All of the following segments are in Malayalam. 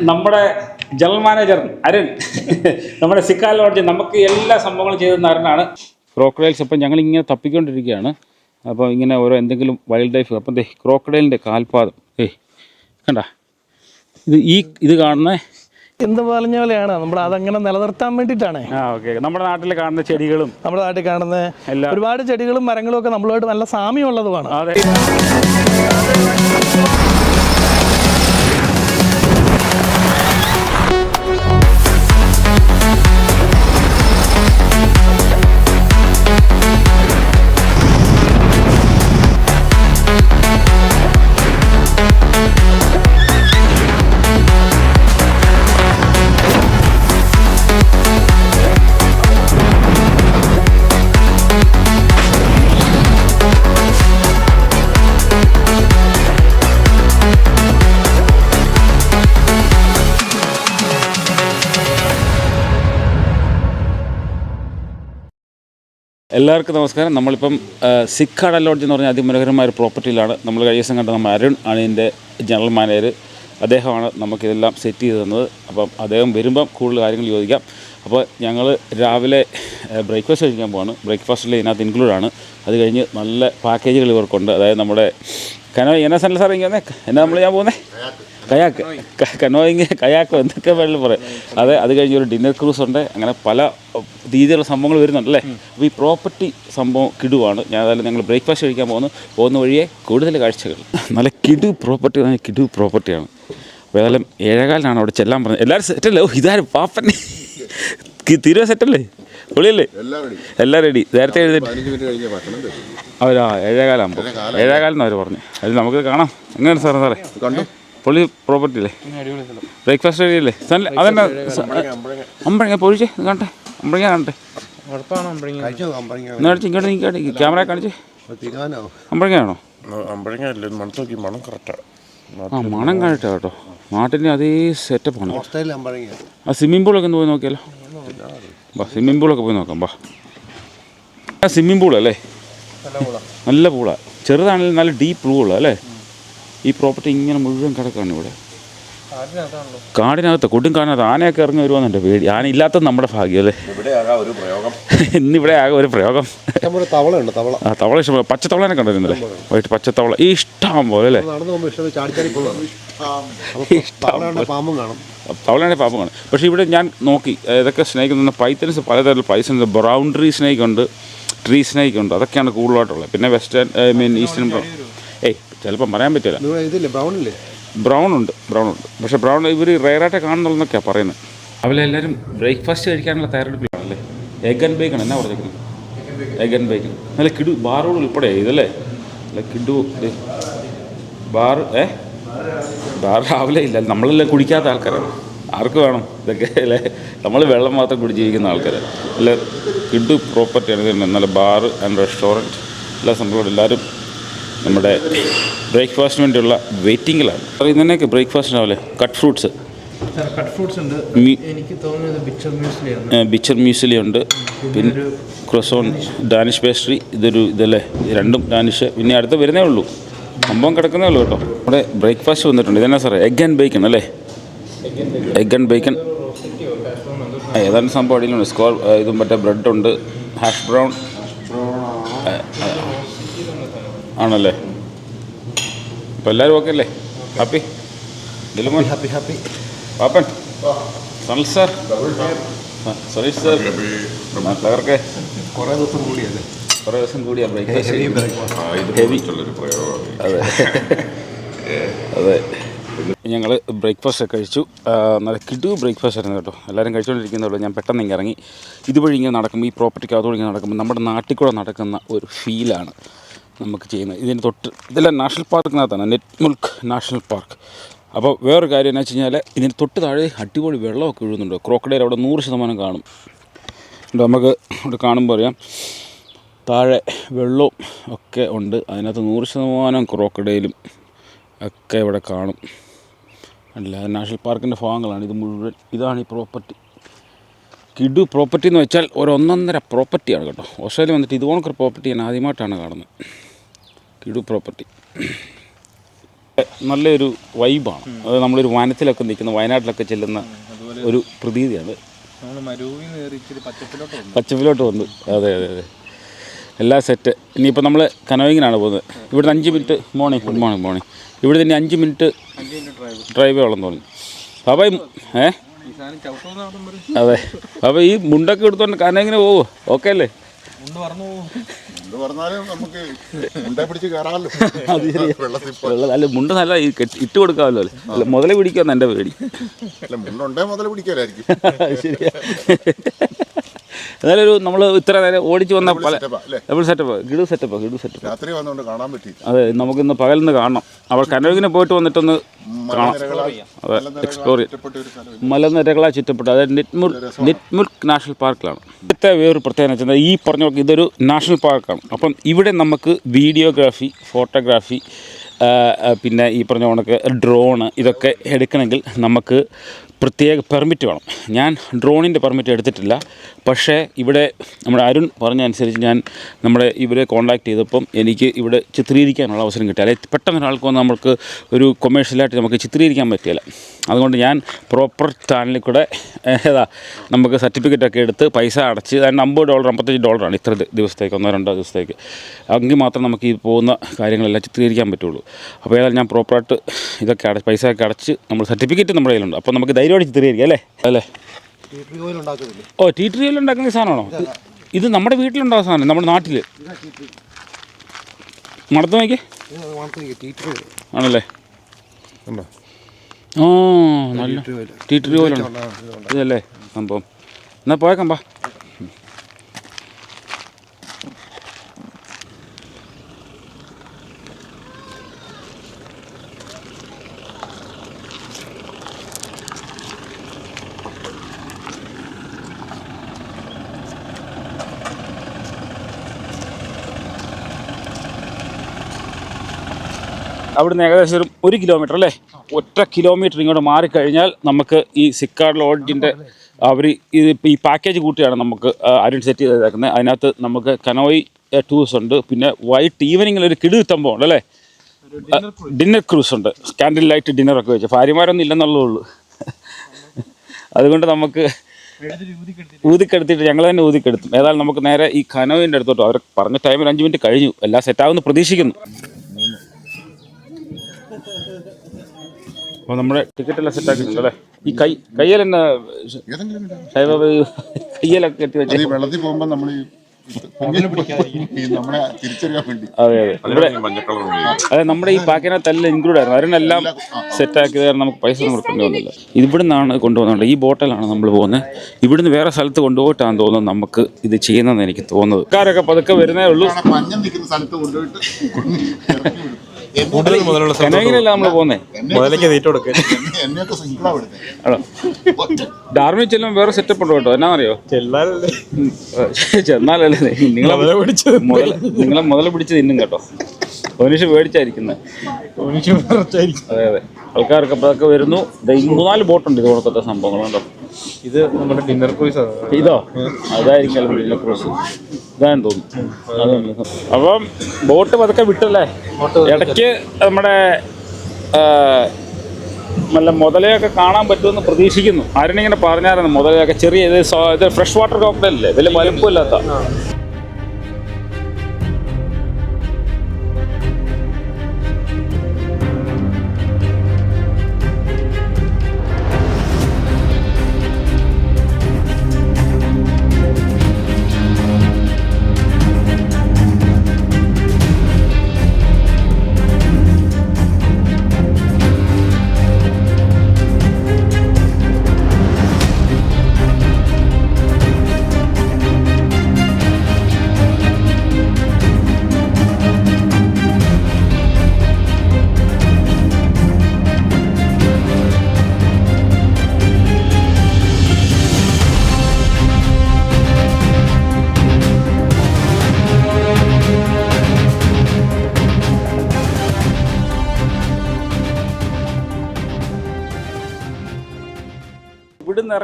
നമ്മുടെ ജനറൽ മാനേജർ അരുൺ നമ്മുടെ സിക്കാൽ ലോഡ്ജ് നമുക്ക് എല്ലാ സംഭവങ്ങളും ചെയ്തു തന്ന അരുണാണ് ക്രോക്കഡൈൽസ് അപ്പം ഞങ്ങൾ ഇങ്ങനെ തപ്പിക്കൊണ്ടിരിക്കുകയാണ്. അപ്പോൾ ഇങ്ങനെ ഓരോ എന്തെങ്കിലും വൈൽഡ് ലൈഫ് അപ്പം ദേ ക്രോക്കഡൈലിന്റെ കാൽപാദം. ഏയ് കണ്ട? ഇത് ഈ ഇത് കാണുന്ന എന്ത് പറഞ്ഞ പോലെയാണ്? നമ്മൾ അതങ്ങനെ നിലനിർത്താൻ വേണ്ടിയിട്ടാണ്. ആ ഓക്കെ. നമ്മുടെ നാട്ടിൽ കാണുന്ന ചെടികളും നമ്മുടെ നാട്ടിൽ കാണുന്ന എല്ലാം ഒരുപാട് ചെടികളും മരങ്ങളും ഒക്കെ നമ്മളുമായിട്ട് നല്ല സാമ്യമുള്ളതുമാണ്. അതെ. എല്ലാവർക്കും നമസ്കാരം. നമ്മളിപ്പം സിഖ് സിക്കാട ലോഡ്ജ് എന്ന് പറഞ്ഞ അതിമനോഹരമായ ഒരു പ്രോപ്പർട്ടിയിലാണ്. നമ്മൾ കഴിഞ്ഞ ദിവസം കണ്ട നമ്മൾ അരുൺ ആണ് ഇതിന്റെ ജനറൽ മാനേജർ അദ്ദേഹമാണ് നമുക്കിതെല്ലാം സെറ്റ് ചെയ്ത് തന്നത്. അപ്പം അദ്ദേഹം വരുമ്പം കൂടുതൽ കാര്യങ്ങൾ ചോദിക്കാം. അപ്പോൾ ഞങ്ങൾ രാവിലെ ബ്രേക്ക്ഫാസ്റ്റ് കഴിക്കാൻ പോവാണ്. ബ്രേക്ക്ഫാസ്റ്റിൽ ഇതിനകത്ത് ഇൻക്ലൂഡ് ആണ്. അത് കഴിഞ്ഞ് നല്ല പാക്കേജുകൾ ഇവർക്കുണ്ട്. അതായത് നമ്മുടെ കനോ എന്നാ സാറേ ഇങ്ങനെ എന്നാ നമ്മൾ ഞാൻ പോകുന്നത് കയാക്ക് കനോയിങ് കയാക്ക് എന്തൊക്കെ വേണമെങ്കിലും പറയാം. അതെ അത് കഴിഞ്ഞ് ഒരു ഡിന്നർ ക്രൂസ് ഉണ്ട്. അങ്ങനെ പല രീതിയിലുള്ള സംഭവങ്ങൾ വരുന്നുണ്ടല്ലേ? അപ്പോൾ ഈ പ്രോപ്പർട്ടി സംഭവം കിടുവാണ്. ഞാൻ അതായത് ഞങ്ങൾ ബ്രേക്ക്ഫാസ്റ്റ് കഴിക്കാൻ പോകുന്നു. പോകുന്ന വഴിയെ കൂടുതൽ കാഴ്ചകൾ. നല്ല കിടു പ്രോപ്പർട്ടി പറഞ്ഞാൽ കിടു പ്രോപ്പർട്ടിയാണ്. അപ്പോൾ ഏതായാലും ഏഴേകാലിനാണ് അവിടെ ചെല്ലാൻ പറഞ്ഞത്. എല്ലാവരും സെറ്റല്ലേ? ഓ ഇതാരും പാപ്പൻ? തീരുവ സെറ്റല്ലേ? പൊളിയല്ലേ എല്ലാം റെഡി നേരത്തെ എഴുതി പതിനഞ്ച് മിനിറ്റ് കഴിഞ്ഞ ഭക്ഷണം തരും അവരാ ഏഴേകാലാകുമ്പോൾ ഏഴേകാലെന്ന് അവർ പറഞ്ഞു. അത് നമുക്ക് കാണാം. എങ്ങനെയാണ് സാറേ സാറേ? കണ്ടു? പൊളി പ്രോപ്പർട്ടി അല്ലേ ബ്രേക്ക്ഫാസ്റ്റ് റെഡി അല്ലേ നല്ല അതന്നെ അമ്പഴങ്ങ പൊഴിച്ചേ കാണട്ടെ അമ്പഴങ്ങ കാണട്ടെ ഇങ്ങോട്ട് ഇങ്ങോട്ട് നീക്കാട്ടെ ക്യാമറ കാണിച്ചേ. അമ്പഴങ്ങയാണോ? അമ്പഴങ്ങ മണം കറക്റ്റാണ് ആ. മണം കേട്ടോ. നാട്ടിന്റെ അതേ സെറ്റപ്പാണ് ആണ്. അമ്പഴങ്ങ. ആ സ്വിമ്മിംഗ് പൂളൊക്കെ ഒന്ന് പോയി നോക്കിയാലോ? ബാ സ്വിമ്മിംഗ് പൂളൊക്കെ പോയി നോക്കാം ബാ ആ സ്വിമ്മിംഗ് പൂളല്ലേ അല്ലേ? നല്ല പൂളാണ് ചെറുതാണെങ്കിലും നല്ല ഡീപ്പ് പൂളാണ് അല്ലേ? ഈ പ്രോപ്പർട്ടി ഇങ്ങനെ മുഴുവൻ കിടക്കാണ് ഇവിടെ. കാടിനകത്ത് കൊടും കാടിനകത്ത് ആനയൊക്കെ ഇറങ്ങി വരുവാന്ന് പേടി. ആന ഇല്ലാത്തത് നമ്മുടെ ഭാഗ്യം അല്ലേ? ഇവിടെ ആകാ ഒരു പ്രയോഗം. ഇന്നിവിടെ ആകെ ഒരു പ്രയോഗം. നമ്മുടെ തവള ഉണ്ട് തവള. ആ തവള ഇഷ്ടം പച്ചത്തവളനെ കണ്ടിരുന്നില്ലേ? വൈകിട്ട് പച്ചത്തവള. ഈ ഇഷ്ടം പോലെ അല്ലേ? തവളയുടെ പാമ്പും കാണും. പക്ഷേ ഇവിടെ ഞാൻ നോക്കി ഏതൊക്കെ സ്നേക്ക് നിന്ന് പൈത്തൻസ് പലതരം പൈസ ബ്രൗൺ ട്രീ സ്നേക്ക് ഉണ്ട് ട്രീ സ്നേക്ക് ഉണ്ട് അതൊക്കെയാണ് കൂടുതലായിട്ടുള്ളത്. പിന്നെ വെസ്റ്റേൺ ഐ മീൻ ഈസ്റ്റേൺ ചിലപ്പം പറയാൻ പറ്റില്ല. ഇതില്ലേ? ബ്രൗൺ ഇല്ലേ ബ്രൗൺ ഉണ്ട് ബ്രൗൺ ഉണ്ട് പക്ഷേ ബ്രൗൺ ഇവർ റയറായിട്ട് കാണുന്നുള്ളതൊക്കെയാണ് പറയുന്നത്. അവരെ എല്ലാവരും ബ്രേക്ക്ഫാസ്റ്റ് കഴിക്കാനുള്ള തയ്യാറെടുപ്പിലാണല്ലേ എഗ് ആൻഡ് ബേക്കൺ എന്നാ പറഞ്ഞിരിക്കുന്നത് എഗ് ആൻഡ് ബേക്കൺ നല്ല കിടു ബാറോട് ഉൾപ്പെടെ ഇതല്ലേ? നല്ല കിടു. ബാർ ഏ? ബാർ രാവിലെ ഇല്ല. നമ്മളെല്ലാം കുടിക്കാത്ത ആൾക്കാരാണ്. ആർക്ക് വേണം? ഇതൊക്കെ അല്ലേ? നമ്മൾ വെള്ളം മാത്രം കുടിച്ച് ജീവിക്കുന്ന ആൾക്കാരാണ് നല്ല കിഡു പ്രോപ്പർട്ടിയാണ് ഇത് നല്ല ബാർ ആൻഡ് റെസ്റ്റോറന്റ് എല്ലാ സംഭവങ്ങളും എല്ലാവരും നമ്മുടെ ബ്രേക്ക്ഫാസ്റ്റിന് വേണ്ടിയുള്ള വെയിറ്റിങ്ങിലാണ് ഇന്നേക്ക് ബ്രേക്ക്ഫാസ്റ്റ് രാവിലെ കട്ട് ഫ്രൂട്ട്സ്. കട്ട് ഫ്രൂട്ട്സ് ഉണ്ട്. എനിക്ക് തോന്നുന്നത് ബിച്ചർ മ്യൂസിലി ഉണ്ട്. പിന്നെ ക്രൊസോൺ ഡാനിഷ് പേസ്ട്രി ഇതൊരു ഇതല്ലേ? രണ്ടും ഡാനിഷ്. പിന്നെ അടുത്ത് വരുന്നേ ഉള്ളൂ. സംഭവം കിടക്കുന്നേ ഉള്ളൂ കേട്ടോ. നമ്മുടെ ബ്രേക്ക്ഫാസ്റ്റ് വന്നിട്ടുണ്ട്. ഇതെന്നാ സാറേ? എഗ് ആൻഡ് ബേക്കൺ അല്ലേ? എഗ് ആൻഡ് ബേക്കൺ ഏതാണ്ട് സംഭവം അടിയിലുണ്ട്. സ്കോർ ഇതും മറ്റേ ബ്രെഡ് ഉണ്ട് ഹാഷ് ബ്രൗൺ ആണല്ലേ? അപ്പോൾ എല്ലാവരും ഓക്കെ അല്ലേ? ഹാപ്പി? ദിലുമോൻ ഹാപ്പി ഹാപ്പി പാപ്പൻ? സണൽ സാർ? സുരേഷ് സാർ. ക്ലർക്കെ കുറേ ദിവസം കൂടിയല്ലേ കുറേ ദിവസം കൂടിയാ ബ്രേക്ക്ഫാസ്റ്റ് ഹെവി അതെ. അതെ. ഞങ്ങൾ ബ്രേക്ക്ഫാസ്റ്റ് ഒക്കെ കഴിച്ചു. നല്ല കിടു ബ്രേക്ക്ഫാസ്റ്റ് ആയിരുന്നു കേട്ടോ. എല്ലാവരും കഴിച്ചുകൊണ്ടിരിക്കുന്നുള്ളൂ ഞാൻ പെട്ടെന്ന് ഇങ്ങനെ ഇറങ്ങി. ഇതുവഴി ഇങ്ങനെ നടക്കുമ്പോൾ ഈ പ്രോപ്പർട്ടിക്ക് അതുകൂടി ഇങ്ങനെ നടക്കുമ്പോൾ നമ്മുടെ നാട്ടിൽ കൂടെ നടക്കുന്ന ഒരു ഫീലാണ് നമുക്ക് ചെയ്യുന്നത്. ഇതിന് തൊട്ട് ഇതെല്ലാം നാഷണൽ പാർക്കിനകത്താണ് നെറ്റ് മുൽക്ക് നാഷണൽ പാർക്ക്. അപ്പോൾ വേറൊരു കാര്യം എന്ന് വെച്ച് കഴിഞ്ഞാൽ ഇതിന് തൊട്ട് താഴെ അടിപൊളി വെള്ളമൊക്കെ ഒഴുകുന്നുണ്ട്. ക്രോക്കഡൈൽ അവിടെ നൂറ് ശതമാനം കാണും. നമുക്ക് ഇവിടെ കാണുമ്പോൾ അറിയാം. താഴെ വെള്ളവും ഒക്കെ ഉണ്ട്. അതിനകത്ത് നൂറ് ശതമാനം ക്രോക്കഡൈലും ഒക്കെ ഇവിടെ കാണും. അല്ല നാഷണൽ പാർക്കിന്റെ ഭാഗങ്ങളാണ്. ഇത് മുഴുവൻ ഇതാണ് ഈ പ്രോപ്പർട്ടി. കിഡു പ്രോപ്പർട്ടി എന്ന് വെച്ചാൽ ഒരു ഒന്നൊന്നര പ്രോപ്പർട്ടിയാണ് കേട്ടോ. ഓസ്ട്രേലിയ വന്നിട്ട് ഇതുപോലൊക്കെ പ്രോപ്പർട്ടി ഞാൻ ആദ്യമായിട്ടാണ് കാണുന്നത്. കിഡു പ്രോപ്പർട്ടി നല്ലൊരു വൈബാണ് അത് നമ്മളൊരു വനത്തിലൊക്കെ നിൽക്കുന്ന വയനാട്ടിലൊക്കെ ചെല്ലുന്ന ഒരു പ്രതീതിയാണ്. പച്ചപ്പിലോട്ട് വന്നു. അതെ അതെ അതെ. എല്ലാ സെറ്റ് ഇനിയിപ്പോൾ നമ്മൾ കനോയിങ്ങിനാണ് പോകുന്നത്. ഇവിടുന്ന് അഞ്ച് minute morning good morning morning ഇവിടെ തന്നെ അഞ്ച് മിനിറ്റ് ഡ്രൈവ് ഉള്ളെന്ന് തോന്നി അപ്പോൾ ഏ? അതെ. അപ്പോൾ ഈ മുണ്ടൊക്കെ എടുത്തോണ്ട് കനോയിങ്ങിന് പോവോ? ഓക്കെ അല്ലേ? മുണ്ട് പറഞ്ഞാലും നമുക്ക് മുണ്ട പിടിച്ച് കയറാമല്ലോ വെള്ളം അല്ല മുണ്ട് നല്ല ഈ കെട്ടി- ഇട്ട് കൊടുക്കാമല്ലോ. അല്ലേ അല്ല മുതലേ പിടിക്കാന്ന് എന്റെ പേടി. അല്ല മുണ്ടുണ്ടേ മുതൽ പിടിക്കാനായിരിക്കും ശരിയാ. എന്നാലും ഒരു നമ്മൾ ഇത്ര നേരം ഓടിച്ച് വന്ന പല? ഡബിൾ സെറ്റപ്പ് ഗിഡു സെറ്റപ്പ് ഗിഡു സെറ്റപ്പ് രാത്രി വന്നുകൊണ്ട് കാണാൻ പറ്റി. അതെ നമുക്കിന്ന് പകലിന്ന് കാണണം. അവൾ കനോഗിന് പോയിട്ട് വന്നിട്ടൊന്ന് കാണാം. അതെ എക്സ്പ്ലോർ ചെയ്യാം മലനിരകളാ ചുറ്റപ്പെട്ട അതായത് നിറ്റ്മുൽ നിറ്റ്മുൽക്ക് നാഷണൽ പാർക്കിലാണ്. ഇവിടുത്തെ വേറൊരു പ്രത്യേകത വെച്ചാൽ ഈ പറഞ്ഞ ഇതൊരു നാഷണൽ പാർക്കാണ്. അപ്പം ഇവിടെ നമുക്ക് വീഡിയോഗ്രാഫി ഫോട്ടോഗ്രാഫി പിന്നെ ഈ പറഞ്ഞ കണക്ക് ഡ്രോണ് ഇതൊക്കെ എടുക്കണമെങ്കിൽ നമുക്ക് പ്രത്യേക പെർമിറ്റ് വേണം. ഞാൻ ഡ്രോണിന്റെ പെർമിറ്റ് എടുത്തിട്ടില്ല. പക്ഷേ ഇവിടെ നമ്മുടെ അരുൺ പറഞ്ഞ അനുസരിച്ച് ഞാൻ നമ്മുടെ ഇവരെ കോൺടാക്ട് ചെയ്തപ്പം എനിക്ക് ഇവിടെ ചിത്രീകരിക്കാനുള്ള അവസരം കിട്ടി. അല്ലെങ്കിൽ പെട്ടെന്ന് ഒരാൾക്ക് വന്ന് നമുക്ക് ഒരു കൊമേഴ്ഷ്യലായിട്ട് നമുക്ക് ചിത്രീകരിക്കാൻ പറ്റില്ല. അതുകൊണ്ട് ഞാൻ പ്രോപ്പർ ചാനലിൽ കൂടെ ഏതാ നമുക്ക് സർട്ടിഫിക്കറ്റ് ഒക്കെ എടുത്ത് പൈസ അടച്ച് അതായത് അമ്പത് ഡോളർ അമ്പത്തഞ്ച് ഡോളറാണ് ഇത്ര ദിവസത്തേക്ക് ഒന്നോ രണ്ടോ ദിവസത്തേക്ക്. എങ്കിൽ മാത്രം നമുക്ക് ഈ പോകുന്ന കാര്യങ്ങളെല്ലാം ചിത്രീകരിക്കാൻ പറ്റുള്ളൂ. അപ്പോൾ ഏതായാലും ഞാൻ പ്രോപ്പറായിട്ട് ഇതൊക്കെ അടച്ച് പൈസ ഒക്കെ അടച്ച് നമ്മൾ സർട്ടിഫിക്കറ്റ് നമ്മുടെ കയ്യിലുണ്ട്. അപ്പോൾ നമുക്ക് ധൈര്യമായിട്ട് ചിത്രീകരിക്കാം അല്ലേ? അല്ലേ? ഓ ടി ട്രീ റിയിൽ ഉണ്ടാക്കുന്ന സാധനമാണോ? ഇത് ഇത് നമ്മുടെ വീട്ടിലുണ്ടാകുന്ന സാധനം നമ്മുടെ നാട്ടിൽ മണത്ത് നോക്കിയേ. ആണല്ലേ? ഉണ്ടോ? ഓ നല്ല ടീറ്റർ പോലെ. ഇതല്ലേ സംഭവം. എന്നാൽ പോയേക്കാം പാ അവിടുന്ന് ഏകദേശം ഒരു ഒരു കിലോമീറ്റർ അല്ലേ? ഒറ്റ കിലോമീറ്റർ ഇങ്ങോട്ട് മാറിക്കഴിഞ്ഞാൽ നമുക്ക് ഈ സിക്കാർഡ് ലോഡ്ജിന്റെ അവർ ഇത് ഈ പാക്കേജ് കൂട്ടിയാണ് നമുക്ക് അരുൺ സെറ്റ് ചെയ്തേക്കുന്നത്. അതിനകത്ത് നമുക്ക് കനോയി ടൂസ് ഉണ്ട്. പിന്നെ വൈറ്റ് ഈവനിങ്ങിൽ ഒരു കിടു സംഭവം ഉണ്ട് അല്ലേ ഡിന്നർ ക്രൂസ് ഉണ്ട്. ക്യാൻഡിൽ ലൈറ്റ് ഡിന്നറൊക്കെ വെച്ച്. ഭാര്യമാരൊന്നും ഇല്ലെന്നുള്ളേ ഉള്ളൂ. അതുകൊണ്ട് നമുക്ക് ഊതിക്കെടുത്തിട്ട് ഞങ്ങൾ തന്നെ ഊതിക്കെടുത്തും. ഏതായാലും നമുക്ക് നേരെ ഈ കനോയിന്റെ അടുത്തോട്ട്. അവർ പറഞ്ഞ ടൈമിൽ അഞ്ച് മിനിറ്റ് കഴിഞ്ഞു. എല്ലാം സെറ്റാവുമെന്ന് പ്രതീക്ഷിക്കുന്നു. അപ്പോൾ നമ്മുടെ ടിക്കറ്റ് എല്ലാം സെറ്റ് ആക്കി അല്ലേ? ഈ കൈ കയ്യിൽ തന്നെ കയ്യിലൊക്കെ കെട്ടി വെച്ച് വെള്ളത്തിൽ പോകുമ്പോൾ നമ്മൾ ഈ ഈ നമ്മളെ തിരിച്ചറിയാൻ വേണ്ടി. അതെ അതെ. അതെ നമ്മുടെ ഈ പാക്കിനകത്തെല്ലാം ഇൻക്ലൂഡ് ആയിരുന്നു. അവരെല്ലാം സെറ്റ് ആക്കിയത് കാരണം നമുക്ക് പൈസ ഒന്നും കൊടുക്കേണ്ടി വന്നില്ല. ഇവിടെ നിന്നാണ് കൊണ്ടുപോകുന്നത് ഈ ബോട്ടലാണ് നമ്മൾ പോകുന്നത് ഇവിടുന്ന് വേറെ സ്ഥലത്ത് കൊണ്ടുപോയിട്ടാണ് തോന്നുന്നത് നമുക്ക് ഇത് ചെയ്യുന്നതെന്ന് എനിക്ക് തോന്നുന്നത്. കാരൊക്കെ പതുക്കെ വരുന്നേ ഉള്ളൂ. കൂടുതൽ മുതലുള്ള കനകിലല്ല നമ്മൾ പോകുന്നേ മുതലേക്ക് തീറ്റ കൊടുക്കുക എന്നെ- എന്നെയൊക്കെ സിംഗിളാ വിടുന്നത് ആണോ ഡാർമി ചെല്ലും വേറെ സെറ്റപ്പ് ഉണ്ട് കേട്ടോ. ഏ, ചെന്നാലല്ലേ നിങ്ങളെ മുതല പിടിച്ചത് മുതൽ നിങ്ങളെ മുതല പിടിച്ച് തിന്നും കേട്ടോ. ഒനിഷ് പേടിച്ചായിരിക്കുന്നത് അതെ അതെ. ആൾക്കാർക്ക് അപ്പൊ അതൊക്കെ വരുന്നു. മൂന്നാൽ ബോട്ടുണ്ട് ഇത് കൊടുക്കത്തെ സംഭവങ്ങൾ കേട്ടോ ഇത് നമ്മുടെ ഡിന്നർ ക്രൂസ് ഇതോ? അതായിരിക്കും ഡിന്നർ ക്രൂസ് ഇതാണെന്ന് തോന്നുന്നു. അപ്പം ബോട്ട് പതുക്കെ വിട്ടല്ലേ? ഇടയ്ക്ക് നമ്മുടെ നല്ല മുതലയൊക്കെ കാണാൻ പറ്റുമെന്ന് പ്രതീക്ഷിക്കുന്നു. ആരെങ്കിലും പറഞ്ഞായിരുന്നു മുതലയൊക്കെ ചെറിയ ഇത് ഫ്രഷ് വാട്ടർ കോക്കറ്റല്ലേ വലിയ വലുപ്പമില്ലാത്ത.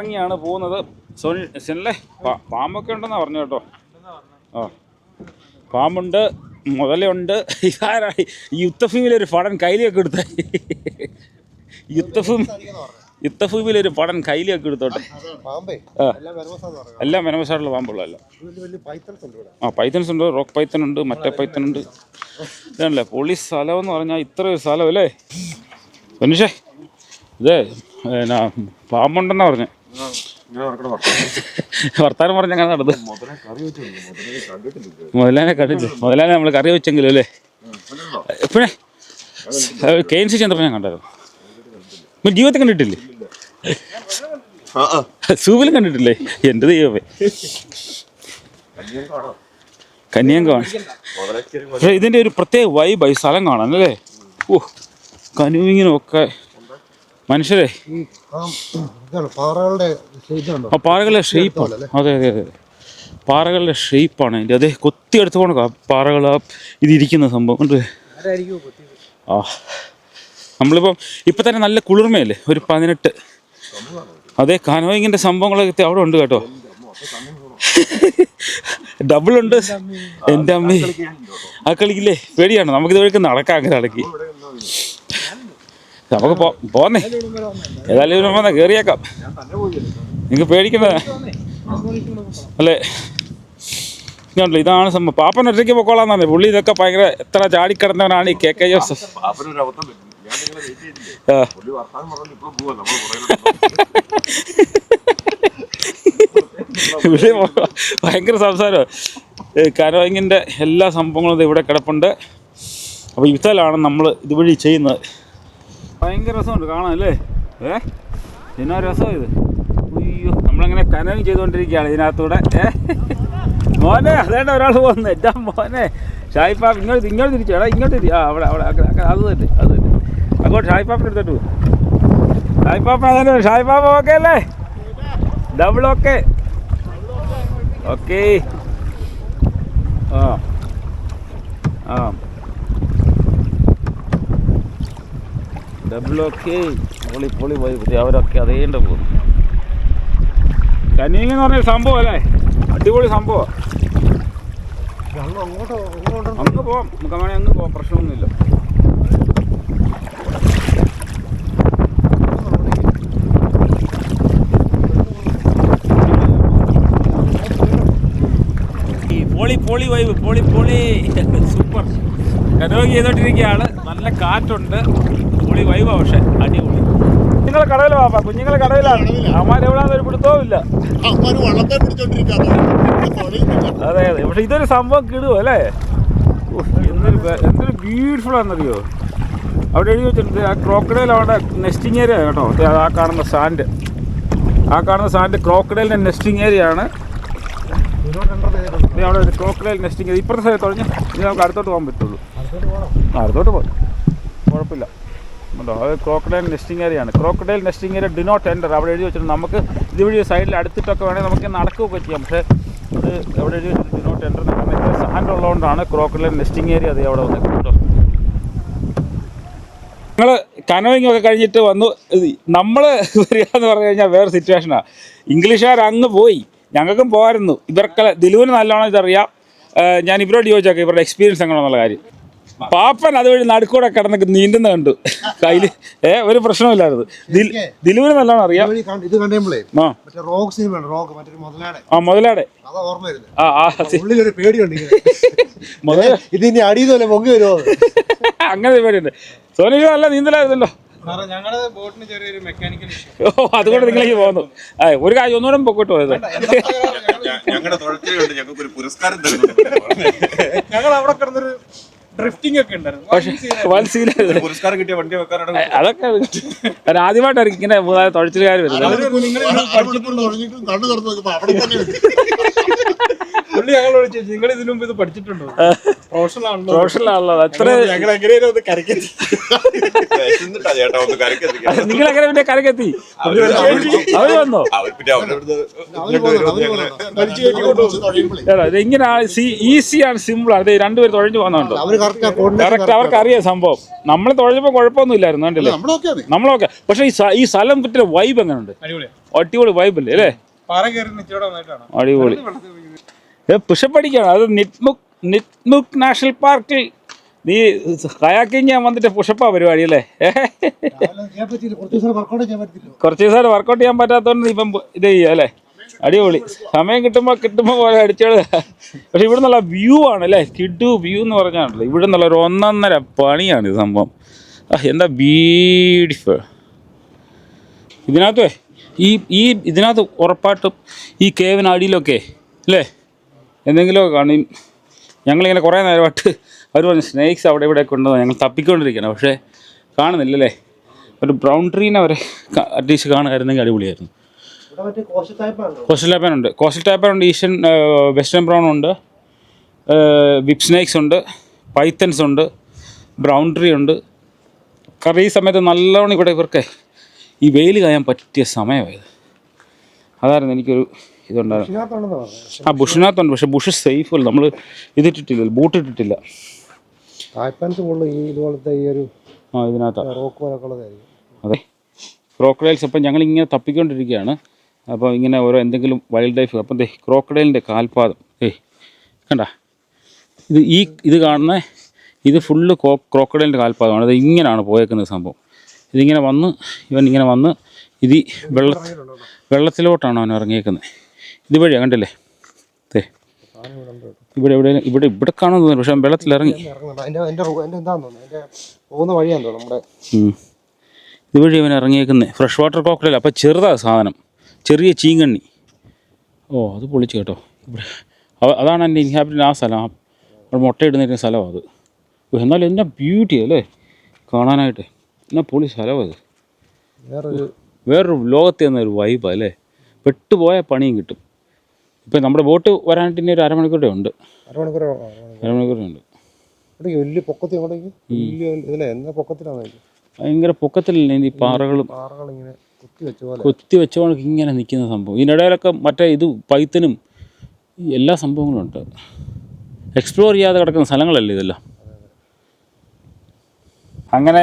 ഇറങ്ങിയാണ് പോകുന്നത്. സുനിലേ പാമ്പൊക്കെ ഉണ്ടെന്നാ പറഞ്ഞു കേട്ടോ. ആ. പാമ്പുണ്ട് മുതലുണ്ട് ഇതാരായി യുദ്ധഭൂമിയിലൊരു പടൻ കയ്യിലൊക്കെ എടുത്ത. യുദ്ധഭൂമി യുദ്ധഭൂമിയിലൊരു പടൻ കയ്യിലൊക്കെ എടുത്തോട്ടെ. എല്ലാം വരമസാന്ന് പാമ്പുള്ള പാമ്പുള്ളതല്ല ആ പൈത്തൻസ് ഉണ്ട് റോക്ക് പൈത്തൻ ഉണ്ട് മറ്റേ പൈത്തൻ ഉണ്ട്. ഇതാണല്ലേ പൊളി സ്ഥലം എന്ന് പറഞ്ഞാൽ ഇത്ര ഒരു സ്ഥലം അല്ലേ? മനുഷ്യ ഇതേ എന്നാ പാമ്പുണ്ടെന്നാ പറഞ്ഞേ. വർത്താനം. പറഞ്ഞ അങ്ങനെ നടന്നു. മുതലാനെ കണ്ടില്ല മുതലാനെ നമ്മൾ കറി വെച്ചെങ്കിലും അല്ലേ? എപ്പോഴേ കെ എൻ സി ചന്ദ്രൻ ഞാൻ കണ്ടായിരുന്നു ജീവിതത്തിൽ കണ്ടിട്ടില്ലേ? സൂവിലും കണ്ടിട്ടില്ലേ? എന്റെ ദൈവമേ. കന്യാങ്കാണ് ഇതിന്റെ ഒരു പ്രത്യേക വൈബായി സ്ഥലം കാണാൻ അല്ലേ? ഓ കനുവിങ്ങിനും ഒക്കെ മനുഷ്യരെ. പാറകളുടെ ഷെയ്പ്പ് ആ പാറകളുടെ ഷേപ്പാണ് അതെ അതെ അതെ. പാറകളുടെ ഷേപ്പാണ് അതിന്റെ അതെ കൊത്തി എടുത്തുകൊണ്ട് പോണ പാറകൾ ആ ഇതിരിക്കുന്ന സംഭവം. ഉണ്ട് ആ. നമ്മളിപ്പം ഇപ്പം തന്നെ നല്ല കുളിർമയല്ലേ? ഒരു പതിനെട്ട്. അതെ കാനോയിങ്ങിന്റെ സംഭവങ്ങളൊക്കെ അവിടെ ഉണ്ട് കേട്ടോ. ഡബിൾ ഉണ്ട്. എന്റെ അമ്മേ. ആ കളിക്കില്ലേ? പേടിയാണ്? നമുക്കിത് വഴിക്ക് നടക്കാം അങ്ങനെ ഇടയ്ക്ക് നമുക്ക് പോന്നേ. ഏതായാലും ഇതിന് വന്നാ കയറിയേക്കാം നിങ്ങൾക്ക് പേടിക്കണ്ട. അല്ലേ? ഇതുണ്ടല്ലോ ഇതാണ് സംഭവം. പാപ്പൻ ഒറ്റയ്ക്ക് പൊക്കോളാന്നാണ്. പുള്ളി ഇതൊക്കെ ഭയങ്കര എത്ര ചാടിക്കിടന്നവനാണ് ഈ കെ കെ ജോസഫ്. പുള്ളി ഭയങ്കര സംസാരം. കരോയിങ്ങിന്റെ എല്ലാ സംഭവങ്ങളും ഇവിടെ കിടപ്പുണ്ട്. അപ്പോൾ ഇത്തലാണ് നമ്മൾ ഇതുവഴി ചെയ്യുന്നത്. ഭയങ്കര രസമുണ്ട് കാണാൻ അല്ലേ ഏ? എന്നാ രസം ഇത്? അയ്യോ നമ്മളങ്ങനെ കനവിങ് ചെയ്തുകൊണ്ടിരിക്കുകയാണ് ഇതിനകത്തൂടെ. ഏ? മോനെ അതേണ്ട ഒരാൾ പോകുന്നത് എന്റെ മോനെ. ഷായിപ്പാപ്പ് ഇങ്ങോട്ട് ഇങ്ങോട്ട് തിരിച്ചു എടാ ഇങ്ങോട്ട് തിരി ആ അവിടെ അവിടെ അത് തന്നെ അത് തന്നെ. അങ്ങോട്ട് ഷായിപ്പാപ്പിന് എടുത്തിട്ട് പോകും ഷായിപ്പാപ്പ അതന്നെ ഷായിപ്പാപ്പ ഓക്കെ അല്ലേ? ഡബിൾ ഓക്കെ ഓക്കെ ആ. ആ. ഡബിൾ ഓക്കെ പൊളി പൊളി പോയി. പുതിയ അവരൊക്കെ അതേണ്ട പോകുന്നു കനിയങ്ങ എന്ന് പറഞ്ഞ സംഭവം അല്ലേ? അടിപൊളി സംഭവം. അങ്ങ് അങ്ങോട്ടോ അങ്ങോട്ടോ? അങ്ങ് പോവാം. നമുക്ക് അങ്ങനെ അങ്ങ് പോവാം. പ്രശ്നമൊന്നുമില്ല. ഈ പൊളി പൊളി വൈബ് പൊളി പൊളി. സൂപ്പർ. കരോഗി ചെയ്തോണ്ടിരിക്കുകയാണ്. നല്ല കാറ്റുണ്ട്. പൊളി വൈവ പക്ഷെ. അടിപൊളി. കുഞ്ഞുങ്ങളെ കടയിൽ വാപ്പാ? കുഞ്ഞുങ്ങളെ കടയിലാണ് അമ്മാരെവിടാന്ന് ഒരു പിടുത്തവും ഇല്ല. അതെ. അതെ പക്ഷെ ഇതൊരു സംഭവം കിടുവോ അല്ലേ? എന്തൊരു എന്തൊരു ബ്യൂട്ടിഫുൾ ആണെന്നറിയോ? അവിടെ എഴുതി വെച്ചിട്ടുണ്ട്. ആ ക്രോക്കഡൈൽ അവിടെ നെസ്റ്റിംഗ് ഏരിയ കേട്ടോ. ആ കാണുന്ന സാൻഡ് ആ കാണുന്ന സാൻഡ് ക്രോക്കഡൈലിന്റെ നെസ്റ്റിംഗ് ഏരിയ ആണ്. അവിടെ ഒരു ക്രോക്കഡൈൽ നെസ്റ്റിംഗ് ഏരിയ ഇപ്പുറത്തെ സ്ഥലത്ത് തുടങ്ങി. ഇനി നമുക്ക് അടുത്തോട്ട് പോകാൻ പറ്റുള്ളൂ. ആ അടുത്തോട്ട് പോകാം. കുഴപ്പമില്ല. ഉണ്ടോ? അത് ക്രോക്കഡൈൽ നെസ്റ്റിംഗ് ഏരിയ ആണ്. Crocodile nesting area do not enter അവിടെ എഴുതി വെച്ചിട്ടുണ്ട്. നമുക്ക് ഇതുവഴി സൈഡിൽ അടുത്തിട്ടൊക്കെ വേണമെങ്കിൽ നമുക്ക് നടക്കുകയൊക്കെ ചെയ്യാം. പക്ഷേ ഇത് എവിടെ എഴുതി വെച്ചിട്ടുണ്ട്. ഡി നോട്ട് എന്റർ കാരണം സാൻഡ് ഉള്ളതുകൊണ്ടാണ് ക്രോക്കഡൈൽ നെസ്റ്റിംഗ് ഏരിയ അത് അവിടെ വന്നത് കേട്ടോ. ഞങ്ങൾ കനോയിങ് ഒക്കെ കഴിഞ്ഞിട്ട് വന്നു. നമ്മൾ വരിക എന്ന് പറഞ്ഞു കഴിഞ്ഞാൽ വേറെ സിറ്റുവേഷനാണ് ഇംഗ്ലീഷുകാർ അങ്ങ് പോയി. ഞങ്ങൾക്കും പോകായിരുന്നു ഇവർക്ക് ദിലുവിന് നല്ലോണം ഇതറിയാം. ഞാൻ ഇവരോട് ചോദിച്ചേക്കാം ഇവരുടെ എക്സ്പീരിയൻസ് എങ്ങനെയാണെന്നുള്ള കാര്യം. പാപ്പൻ അതുവഴി നടുക്കൂടെ കിടന്ന് നീന്തുന്ന കണ്ടു. കയ്യിൽ ഏ ഒരു പ്രശ്നമില്ലായിരുന്നു ദിലീപിന് നല്ലോണം അറിയാം. ഇത് കണ്ടേ ആ. റോക്ക് സിനിമയാണ് റോക്ക് മറ്റൊരു മുതലാടെ ആ മുതലാടെ ആ ആ ഉള്ളിലൊരു പേടിയുണ്ട് ഇത് ഇനി പൊങ്ങി വരുമോ? അങ്ങനെ പേടിയുണ്ട്. സോനിഷ നല്ല നീന്തലായിരുന്നല്ലോ. ബോട്ടിന് ചെറിയൊരു മെക്കാനിക്കൽ ഇഷ്യൂ ഓ അതുകൊണ്ട് നിങ്ങളേക്ക് പോകുന്നു. ഒരു കാര്യം ഒന്നുകൂടെ പൊക്കോട്ട് പോയത്. ഞങ്ങളുടെ ഞങ്ങൾക്ക് ഒരു പുരസ്കാരം ഞങ്ങൾ അവിടെ കിടന്നൊരു ഡ്രിഫ്റ്റിംഗ് ഒക്കെ ഉണ്ടായിരുന്നു. പക്ഷെ മത്സ്യയിലായിരുന്നു പുരസ്കാരം കിട്ടിയ വണ്ടി വെക്കാനാണ് അതൊക്കെ കാരണം ആദ്യമായിട്ടായിരിക്കും ഇങ്ങനെ മൂന്നാൽ തുഴച്ചിലുകാർ വരുന്നത്. പുള്ളി ഞങ്ങളോട് ചോദിച്ചു നിങ്ങൾ ഇതിനു മുമ്പ് ഇത് പഠിച്ചിട്ടുണ്ടോ? പ്രൊഫഷണൽ ആണല്ലോ. പ്രൊഫഷണലാണല്ലോ അത്ര ഞങ്ങൾ എങ്ങനെയാലും ഒന്ന് കരക്കെത്തി ചേട്ടാ ഒന്ന് കരക്കെത്തിക്കാം നിങ്ങൾ എങ്ങനെ പിന്നെ കരക്കെത്തി അവർ വന്നോ. ഇത് ഇങ്ങനെ ഈസിയാണ് സിമ്പിൾ ആണ് ഇത് രണ്ടുപേര് തുഴഞ്ഞു പോകുന്നുണ്ടോ കറക്റ്റ് അവർക്ക് അറിയാം സംഭവം. നമ്മൾ തുഴഞ്ഞപ്പോൾ കുഴപ്പമൊന്നുമില്ലായിരുന്നു കണ്ടില്ലേ? നമ്മളൊക്കെ പക്ഷെ നമ്മളൊക്കെ. പക്ഷേ ഈ ഈ സ്ഥലം പറ്റിയ വൈബ് എങ്ങനെയുണ്ട് അടിപൊളി വൈബ് അല്ലേ അല്ലേ? അടിപൊളി. ഏ പുഷപ്പ് അടിക്കാണ്. അത് നിത്മുക് നിത്മുക് നാഷണൽ പാർക്കിൽ നീ കയാക്കിങ് ഞാൻ വന്നിട്ട് പുഷപ്പാ പരിപാടി അല്ലേ? കുറച്ച് ദിവസമായിട്ട് വർക്കൗട്ട് ചെയ്യാൻ പറ്റാത്തതുകൊണ്ട് ഇപ്പം ഇത് ചെയ്യുക അല്ലേ? അടിപൊളി. സമയം കിട്ടുമ്പോൾ കിട്ടുമ്പോൾ പോലെ അടിച്ചോളൂ. പക്ഷെ ഇവിടെ നിന്നുള്ള വ്യൂ ആണ് അല്ലേ? കിഡു വ്യൂ എന്ന് പറഞ്ഞാണല്ലോ. ഇവിടെ നിന്നുള്ള ഒരു ഒന്നൊന്നര പണിയാണ് ഇത് സംഭവം. എന്താ ബ്യൂട്ടിഫുൾ ഇതിനകത്തേ ഈ ഈ ഇതിനകത്ത് ഉറപ്പായിട്ടും ഈ കേവിന് അടിയിലൊക്കെ അല്ലേ? എന്തെങ്കിലുമൊക്കെ കാണും. ഞങ്ങളിങ്ങനെ കുറേ നേരമായിട്ട് അവർ പറഞ്ഞു സ്നേക്സ് അവിടെ ഇവിടെ കൊണ്ടുവന്ന് ഞങ്ങൾ തപ്പിക്കൊണ്ടിരിക്കണം പക്ഷേ കാണുന്നില്ലല്ലേ? ഒരു ബ്രൗൺ ട്രീനെ അവരെ അറ്റ്ലീസ്റ്റ് കാണുമായിരുന്നെങ്കിൽ അടിപൊളിയായിരുന്നു. കോസ്റ്റൽ ടാപ്പൻ ഉണ്ട്. കോസ്റ്റൽ ഉണ്ട് ഈഷ്യൻ വെസ്റ്റേൺ ബ്രൗൺ ഉണ്ട്. വിപ് സ്നേക്സ് ഉണ്ട് പൈത്തൻസ് ഉണ്ട് ബ്രൗൺ ട്രീ ഉണ്ട്. കാരണം ഈ സമയത്ത് നല്ലോണം ഇവിടെ ഇവർക്ക് ഈ വെയിൽ കായാൻ പറ്റിയ സമയമായത്. അതായിരുന്നു എനിക്കൊരു ഇതുണ്ടായിരുന്നു ആ ബുഷിനകത്തുണ്ട്. പക്ഷെ ബുഷ് സേഫ് അല്ല നമ്മൾ ഇതിട്ടിട്ടില്ല ബൂട്ട് ഇട്ടിട്ടില്ല ഈ ഇതുപോലത്തെ ഈ ഒരു ആ അതെ. ക്രോക്കഡൈൽസ് അപ്പം ഞങ്ങൾ ഇങ്ങനെ തപ്പിക്കൊണ്ടിരിക്കുകയാണ്. അപ്പോൾ ഇങ്ങനെ ഓരോ എന്തെങ്കിലും വൈൽഡ് ലൈഫ്. അപ്പം ദേ ക്രോക്കഡൈലിന്റെ കാൽപാദം. ഏയ് കണ്ട? ഇത് ഈ ഇത് കാണുന്ന ഇത് ഫുള്ള് ക്രോ ക്രോക്കഡൈലിന്റെ കാൽപാദമാണ്. അത് ഇങ്ങനെയാണ് പോയേക്കുന്നത് സംഭവം. ഇതിങ്ങനെ വന്ന് ഇവൻ ഇങ്ങനെ വന്ന് ഇത് വെള്ള വെള്ളത്തിലോട്ടാണ് അവൻ ഇറങ്ങിയേക്കുന്നത്. ഇതുവഴിയാണ് കണ്ടില്ലേ? ദേ. ഇവിടെ എവിടെ? ഇവിടെ ഇവിടെ കാണാൻ തോന്നുന്നു പക്ഷെ വെള്ളത്തിൽ ഇറങ്ങി. ഇതുവഴി അവൻ ഇറങ്ങിയേക്കുന്നത് ഫ്രഷ് വാട്ടർ കോക്കറ്റൽ അപ്പം ചെറുതാ സാധനം. ചെറിയ ചീങ്കണ്ണി. ഓ അത് പൊളിച്ച് കേട്ടോ. ഇവിടെ. അതാണ് എന്റെ ഇൻഹാബിറ്റന്റ് ആ സ്ഥലം. അവിടെ മുട്ടയിടുന്നിരുന്ന സ്ഥലമാണ് അത്. എന്നാലും എന്നാ ബ്യൂട്ടി അല്ലേ? കാണാനായിട്ട്. എന്നാ പൊളി സ്ഥലമാണ് അത്. വേറൊരു വേറൊരു ലോകത്തെ എന്നൊരു വൈബാണ് അല്ലേ? പെട്ടുപോയ പണിയും കിട്ടും. ഇപ്പം നമ്മുടെ ബോട്ട് വരാനായിട്ട് ഇനി ഒരു അരമണിക്കൂറേ ഉണ്ട്. അരമണിക്കൂറേ? ഉണ്ട്. വലിയ പൊക്കത്തിൽ അങ്ങോട്ടേക്ക് വലിയ ഇതിലെ എന്നാ പൊക്കത്തിലാണ് ഭയങ്കര പൊക്കത്തിലല്ലേ ഈ പാറകളും? കുത്തി വെച്ച പോലെ. ഇങ്ങനെ നിൽക്കുന്ന സംഭവം. ഇതിനിടയിലൊക്കെ മറ്റേ ഇത് പൈത്തനും എല്ലാ സംഭവങ്ങളും ഉണ്ട്. എക്സ്പ്ലോർ ചെയ്യാതെ കിടക്കുന്ന സ്ഥലങ്ങളല്ലേ ഇതെല്ലാം? അങ്ങനെ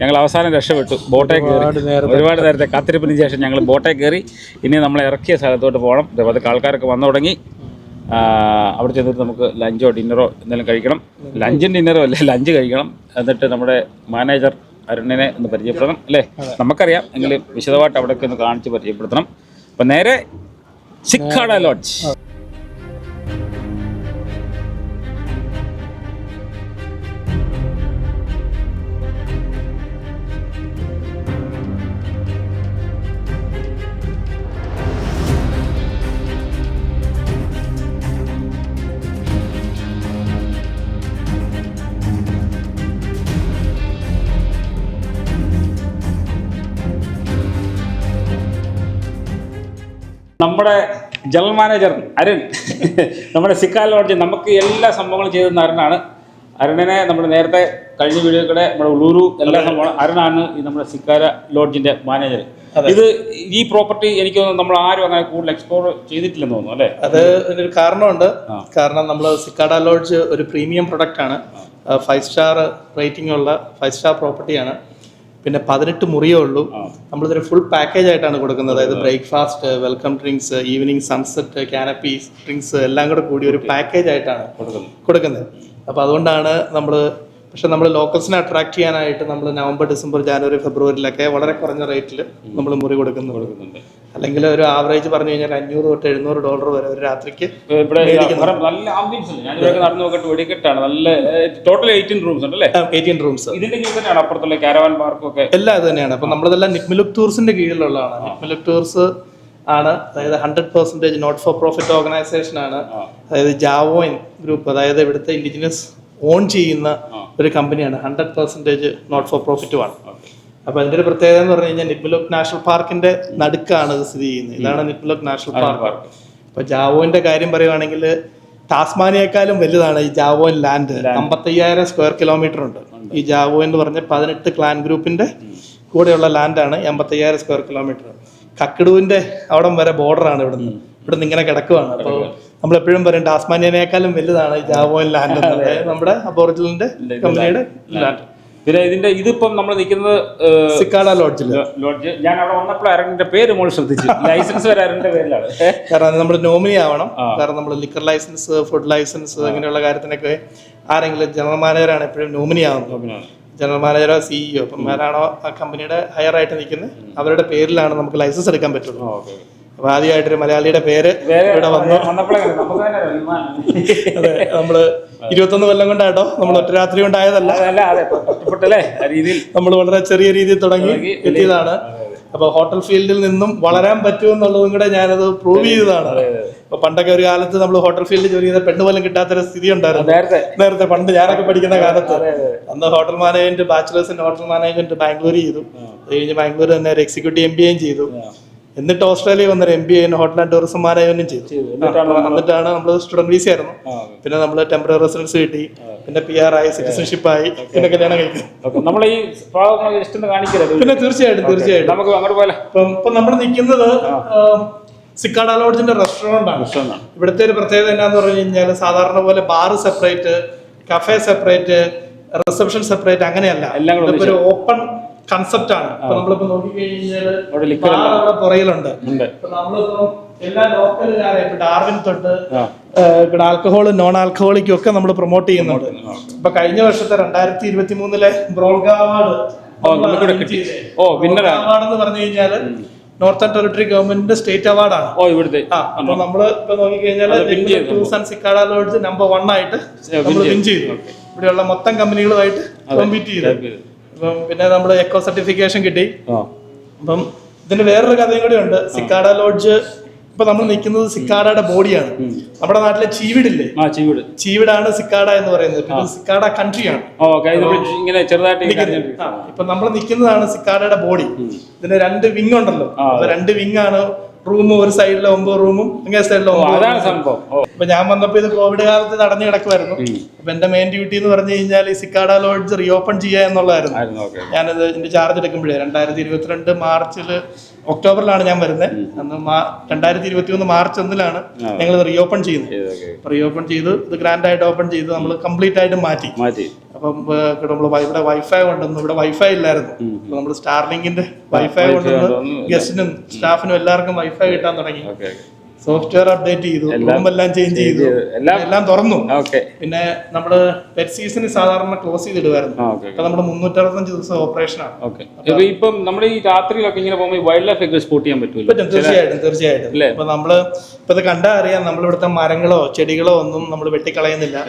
ഞങ്ങൾ അവസാനം രക്ഷപ്പെട്ടു. ബോട്ടേ കയറി. ഒരുപാട് നേരത്തെ കാത്തിരിപ്പിന് ശേഷം ഞങ്ങൾ ബോട്ടേ കയറി. ഇനി നമ്മൾ ഇറക്കിയ സ്ഥലത്തോട്ട് പോകണം. അതൊക്കെ ആൾക്കാരൊക്കെ വന്നു തുടങ്ങി. അവിടെ ചെന്നിട്ട് നമുക്ക് ലഞ്ചോ ഡിന്നറോ എന്തെങ്കിലും കഴിക്കണം. ലഞ്ചും ഡിന്നറോ അല്ലേ ലഞ്ച് കഴിക്കണം. എന്നിട്ട് നമ്മുടെ മാനേജർ അരുണിനെ ഒന്ന് പരിചയപ്പെടണം അല്ലേ? നമുക്കറിയാം. എങ്കിലും വിശദമായിട്ട് അവിടെയൊക്കെ ഒന്ന് കാണിച്ച് പരിചയപ്പെടുത്തണം. അപ്പം നേരെ സിക്കാട ലോഡ്ജ്. നമ്മുടെ ജനറൽ മാനേജർ അരുൺ നമ്മുടെ സിക്കാ ലോഡ്ജ് നമുക്ക് എല്ലാ സംഭവങ്ങളും ചെയ്തു തന്ന അരുണാണ്. അരുണനെ നമ്മൾ നേരത്തെ കഴിഞ്ഞ വീടുകളുടെ നമ്മുടെ ഉള്ളൂരു എല്ലാ സംഭവം അരുണാണ് ഈ നമ്മുടെ സിക്കാര ലോഡ്ജിന്റെ മാനേജർ ഇത് ഈ പ്രോപ്പർട്ടി എനിക്ക് തോന്നുന്നു നമ്മൾ ആരും അങ്ങനെ കൂടുതൽ എക്സ്പ്ലോർ ചെയ്തിട്ടില്ലെന്ന് തോന്നുന്നു അല്ലേ? അത് ഒരു കാരണമുണ്ട്. കാരണം നമ്മൾ സിക്കാഡ ലോഡ്ജ് ഒരു പ്രീമിയം പ്രൊഡക്റ്റ് ആണ്. ഫൈവ് സ്റ്റാർ റേറ്റിംഗ് ഉള്ള ഫൈവ് സ്റ്റാർ പ്രോപ്പർട്ടിയാണ് പിന്നെ പതിനെട്ട് മുറിയേ ഉള്ളൂ. നമ്മളിതൊരു ഫുൾ പാക്കേജ് ആയിട്ടാണ് കൊടുക്കുന്നത്. അതായത് breakfast welcome drinks evening sunset canapes drinks എല്ലാം കൂടെ കൂടി ഒരു പാക്കേജ് ആയിട്ടാണ് കൊടുക്കുന്നത്. അപ്പോൾ അതുകൊണ്ടാണ് നമ്മൾ പക്ഷെ നമ്മൾ ലോക്കൽസിനെ അട്രാക്ട് ചെയ്യാനായിട്ട് നമ്മൾ നവംബർ ഡിസംബർ ജാനുവരി ഫെബ്രുവരിയിലൊക്കെ വളരെ കുറഞ്ഞ റേറ്റിൽ നമ്മൾ മുറി കൊടുക്കുന്നു കൊടുക്കുന്നുണ്ട്. അല്ലെങ്കിൽ ഒരു ആവറേജ് പറഞ്ഞു കഴിഞ്ഞാൽ അഞ്ഞൂറ് തൊട്ട് എഴുന്നൂറ് ഡോളർ വരെ ഒരു രാത്രിക്ക് ഇവിടെ നല്ല ആംബിയൻസ് ഉണ്ട്. ഞാനിവിടെ നടന്നു നോക്കിയിട്ട് വെടിക്കെട്ടാണ് നല്ല ടോട്ടൽ എയ്റ്റീൻ റൂംസ് ഉണ്ട് അല്ലേ? എയ്റ്റീൻ റൂംസ് ഇതിന്റെ കീഴിൽ തന്നെയാണ് അപ്പുറത്തുള്ള കാരവാൻ പാർക്കും ഒക്കെ. എല്ലാം ഇത് തന്നെയാണ്. അപ്പം നമ്മളിതെല്ലാം നിപ്മിലുക് ടൂർസിന്റെ കീഴിലുള്ളതാണ്. നിപ്മിലുക് ടൂർസ് ആണ് അതായത് hundred percentage not for profit organisation ആണ്. അതായത് ജാവോയിൻ ഗ്രൂപ്പ് അതായത് ഇവിടുത്തെ ഇൻഡിജിനസ് ഓൺ ചെയ്യുന്ന ഒരു കമ്പനിയാണ് ഹൺഡ്രഡ് പെർസെന്റേജ് നോട്ട് ഫോർ പ്രോഫിറ്റും ആണ് അപ്പൊ അതിന്റെ ഒരു പ്രത്യേകത എന്ന് പറഞ്ഞു കഴിഞ്ഞാൽ നിറ്റ്മിലുക് നാഷണൽ പാർക്കിന്റെ നടുക്കാണ് ഇത് സ്ഥിതി ചെയ്യുന്നത്. ഇതാണ് നിറ്റ്മിലുക് നാഷണൽ പാർക്ക്. അപ്പൊ ജാവോന്റെ കാര്യം പറയുവാണെങ്കിൽ ടാസ്മാനിയേക്കാളും വലുതാണ് ഈ ജാവോൻ ലാൻഡ്. അമ്പത്തയ്യായിരം സ്ക്വയർ കിലോമീറ്റർ ഉണ്ട്. ഈ ജാവോ എന്ന് പറഞ്ഞ പതിനെട്ട് ക്ലാൻ ഗ്രൂപ്പിന്റെ കൂടെയുള്ള ലാൻഡാണ് അമ്പത്തയ്യായിരം സ്ക്വയർ കിലോമീറ്റർ. കക്കിടുവിന്റെ അവിടം വരെ ബോർഡറാണ് ഇവിടുന്ന്. ഇവിടുന്ന് ഇങ്ങനെ കിടക്കുവാണ്. അപ്പോൾ നമ്മൾ എപ്പോഴും പറയും ടാസ്മാനിയനേക്കാളും വലുതാണ് ഈ ജാവോൻ ലാൻഡ് നമ്മുടെ അബോറിജിനലിന്റെ കമ്പനിയുടെ ലാൻഡ്. പിന്നെ ഇതിന്റെ ഇതിപ്പം നമ്മൾ നിൽക്കുന്നത് സിക്കാഡ ലോഡ്ജിൽ ലോഡ്ജ്. ഞാൻ അവിടെ വന്നപ്പോൾ പേര് മോൾ ശ്രദ്ധിച്ചു. ലൈസൻസ് വരെ പേരിലാണ്. കാരണം നമ്മൾ നോമിനി ആവണം. കാരണം നമ്മൾ ലിക്കർ ലൈസൻസ് ഫുഡ് ലൈസൻസ് അങ്ങനെയുള്ള കാര്യത്തിനൊക്കെ ആരെങ്കിലും ജനറൽ മാനേജറാണ് എപ്പോഴും നോമിനി ആവുന്നത് ജനറൽ മാനേജറോ സിഇഒ അപ്പം ആരാണോ ആ കമ്പനിയുടെ ഹയർ ആയിട്ട് നിൽക്കുന്നത് അവരുടെ പേരിലാണ് നമുക്ക് ലൈസൻസ് എടുക്കാൻ പറ്റുള്ളൂ. ഓക്കെ. അപ്പൊ ആദ്യമായിട്ടൊരു മലയാളിയുടെ പേര് ഇവിടെ വന്നു. അതെ നമ്മൾ ഇരുപത്തൊന്ന് കൊല്ലം കൊണ്ടാട്ടോ. നമ്മൾ ഒറ്റ രാത്രി കൊണ്ടായതല്ല. നമ്മൾ വളരെ ചെറിയ രീതിയിൽ തുടങ്ങി എത്തിയതാണ് അപ്പൊ ഹോട്ടൽ ഫീൽഡിൽ നിന്നും വളരാൻ പറ്റുമെന്നുള്ളതും കൂടെ ഞാനത് പ്രൂവ് ചെയ്തതാണ്. അപ്പൊ പണ്ടൊക്കെ ഒരു കാലത്ത് നമ്മൾ ഹോട്ടൽ ഫീൽഡിൽ ജോലി ചെയ്ത പെണ്ണ് പോലും കിട്ടാത്തൊരു സ്ഥിതി ഉണ്ടായിരുന്നു. നേരത്തെ. നേരത്തെ പണ്ട് ഞാനൊക്കെ പഠിക്കുന്ന കാലത്ത് അന്ന് hotel management bachelors in hotel management Bangalore ചെയ്തു. അത് കഴിഞ്ഞ് ബാംഗ്ലൂർ തന്നെ ഒരു എക്സിക്യൂട്ടീവ് എം ബി എയും ചെയ്തു. എന്നിട്ട് ഓസ്ട്രേലിയ വന്നൊരു M B A hotel and tourism മാനേജ്മെന്റും ചെയ്തു. എന്നിട്ടാണ് നമ്മൾ സ്റ്റുഡന്റ് വിസ ആയിരുന്നു. പിന്നെ നമ്മൾ ടെമ്പററി റെസിഡൻസ് കിട്ടി. പിന്നെ പി ആർ ആയി സിറ്റിസൺഷിപ്പ് ആയി പിന്നെ കല്യാണം കഴിക്കും നമ്മൾ ഈ പിന്നെ തീർച്ചയായിട്ടും തീർച്ചയായിട്ടും. നമുക്ക് അങ്ങോട്ട് പോലെ ഇപ്പം ഇപ്പൊ നമ്മൾ നിൽക്കുന്നത് സിക്കാഡ ലോഡ്ജിന്റെ റെസ്റ്റോറന്റ് ആണ്. ഇവിടുത്തെ ഒരു പ്രത്യേകത എന്നാന്ന് പറഞ്ഞു കഴിഞ്ഞാൽ സാധാരണ പോലെ bar separate cafe separate reception separate അങ്ങനെയല്ല. എല്ലാം ഒരു ഓപ്പൺ കൺസെപ്റ്റ് ആണ്. ഇപ്പൊ നമ്മളിപ്പോ നോക്കിക്കഴിഞ്ഞാൽ പുറയിലുണ്ട് നമ്മളിപ്പോ എല്ലാ ലോക്കലുകാരെ ഇപ്പൊ ഡാർവിൻ തൊട്ട് ഇവിടെ ആൽക്കഹോൾ നോൺ ആൽക്കഹോളിക്കും ഒക്കെ നമ്മൾ പ്രൊമോട്ട് ചെയ്യുന്നുണ്ട്. ഇപ്പൊ കഴിഞ്ഞ വർഷത്തെ രണ്ടായിരത്തി ഇരുപത്തി മൂന്നിലെ ബ്രോൾഗ അവാർഡ് ഓ. അവാർഡ് എന്ന് പറഞ്ഞു കഴിഞ്ഞാൽ നോർത്തേൺ ടെറിട്ടറി ഗവൺമെന്റിന്റെ സ്റ്റേറ്റ് അവാർഡാണ് ഓ ഇവിടുത്തെ. ആ അപ്പൊ നമ്മൾ ഇപ്പൊ നോക്കിക്കഴിഞ്ഞാൽ and Cicada lodge number one ആയിട്ട് നമ്മൾ വിൻ ചെയ്തു. ഇവിടെയുള്ള മൊത്തം കമ്പനികളുമായിട്ട് കോമ്പീറ്റ് ചെയ്തു. അപ്പം പിന്നെ നമ്മൾ എക്കോ സർട്ടിഫിക്കേഷൻ കിട്ടി. അപ്പം ഇതിന്റെ വേറൊരു കഥയും കൂടി ഉണ്ട്. സിക്കാഡ ലോഡ്ജ് ഇപ്പൊ നമ്മൾ നിൽക്കുന്നത് സിക്കാഡയുടെ ബോഡിയാണ് നമ്മുടെ നാട്ടിലെ ചീവിടില്ലേ? ചീവിട്. ചീവിടാണ് സിക്കാഡ എന്ന് പറയുന്നത്. പിന്നെ സിക്കാഡ കൺട്രിയാണ് ഇങ്ങനെ ചെറുതായിട്ട് ഇപ്പൊ നമ്മൾ നിൽക്കുന്നതാണ് സിക്കാഡയുടെ ബോഡി ഇതിന് രണ്ട് വിങ് ഉണ്ടല്ലോ. രണ്ട് വിങ് ആണ് റൂം ഒരു സൈഡിലെ ഒമ്പത് റൂമും അങ്ങേ സൈഡിലെ അതാണ് സംഭവം. അപ്പൊ ഞാൻ വന്നപ്പോ ഇത് കോവിഡ് കാലത്ത് നടന്നു കിടക്കുമായിരുന്നു അപ്പൊ എന്റെ മെയിൻ ഡ്യൂട്ടി എന്ന് പറഞ്ഞു കഴിഞ്ഞാൽ ഈ സിക്കാഡ ലോഡ്ജ് റീഓപ്പൺ ചെയ്യുക എന്നുള്ളതായിരുന്നു. ഞാനത് എന്റെ ചാർജ് എടുക്കുമ്പോഴേ രണ്ടായിരത്തി ഇരുപത്തിരണ്ട് മാർച്ചിൽ ഒക്ടോബറിലാണ് ഞാൻ വരുന്നത്. അന്ന് രണ്ടായിരത്തി ഇരുപത്തി ഒന്ന് മാർച്ച് ഒന്നിലാണ് ഞങ്ങൾ റീഓപ്പൺ ചെയ്യുന്നത്. റീഓപ്പൺ ചെയ്ത് ഇത് ഗ്രാൻഡ് ആയിട്ട് ഓപ്പൺ ചെയ്ത് നമ്മൾ കംപ്ലീറ്റ് ആയിട്ട് മാറ്റി. മാറ്റി. അപ്പം നമ്മൾ ഇവിടെ വൈഫൈ കൊണ്ടുവന്നു ഇവിടെ വൈഫൈ ഇല്ലായിരുന്നു. നമ്മൾ സ്റ്റാർലിങ്കിന്റെ വൈഫൈ കൊണ്ടുവന്ന്. ഗസ്റ്റിനും സ്റ്റാഫിനും എല്ലാവർക്കും വൈഫൈ കിട്ടാൻ തുടങ്ങി. സോഫ്റ്റ്വെയർ അപ്ഡേറ്റ് ചെയ്തു എല്ലാം ചേഞ്ച് ചെയ്തു. എല്ലാം- എല്ലാം തുറന്നു. പിന്നെ നമ്മൾ പെറ്റ് സീസൺ സാധാരണ ക്ലോസ് ചെയ്തിടുമായിരുന്നു നമ്മുടെ അപ്പൊ നമ്മൾ മുന്നൂറ്ററുപത്തഞ്ച് ദിവസം ഓപ്പറേഷൻ ആണ്. ഓക്കെ ഇപ്പം നമ്മൾ ഈ രാത്രിയിലൊക്കെ ഇങ്ങനെ പോകുമ്പോൾ വൈൽഡ് ലൈഫ് ഒക്കെ സ്പോട്ട് ചെയ്യാൻ പറ്റും തീർച്ചയായിട്ടും തീർച്ചയായിട്ടും? ഇപ്പൊ നമ്മൾ ഇപ്പൊ ഇത് കണ്ടാ അറിയാം നമ്മളിവിടുത്തെ മരങ്ങളോ ചെടികളോ ഒന്നും നമ്മൾ വെട്ടിക്കളയുന്നില്ല.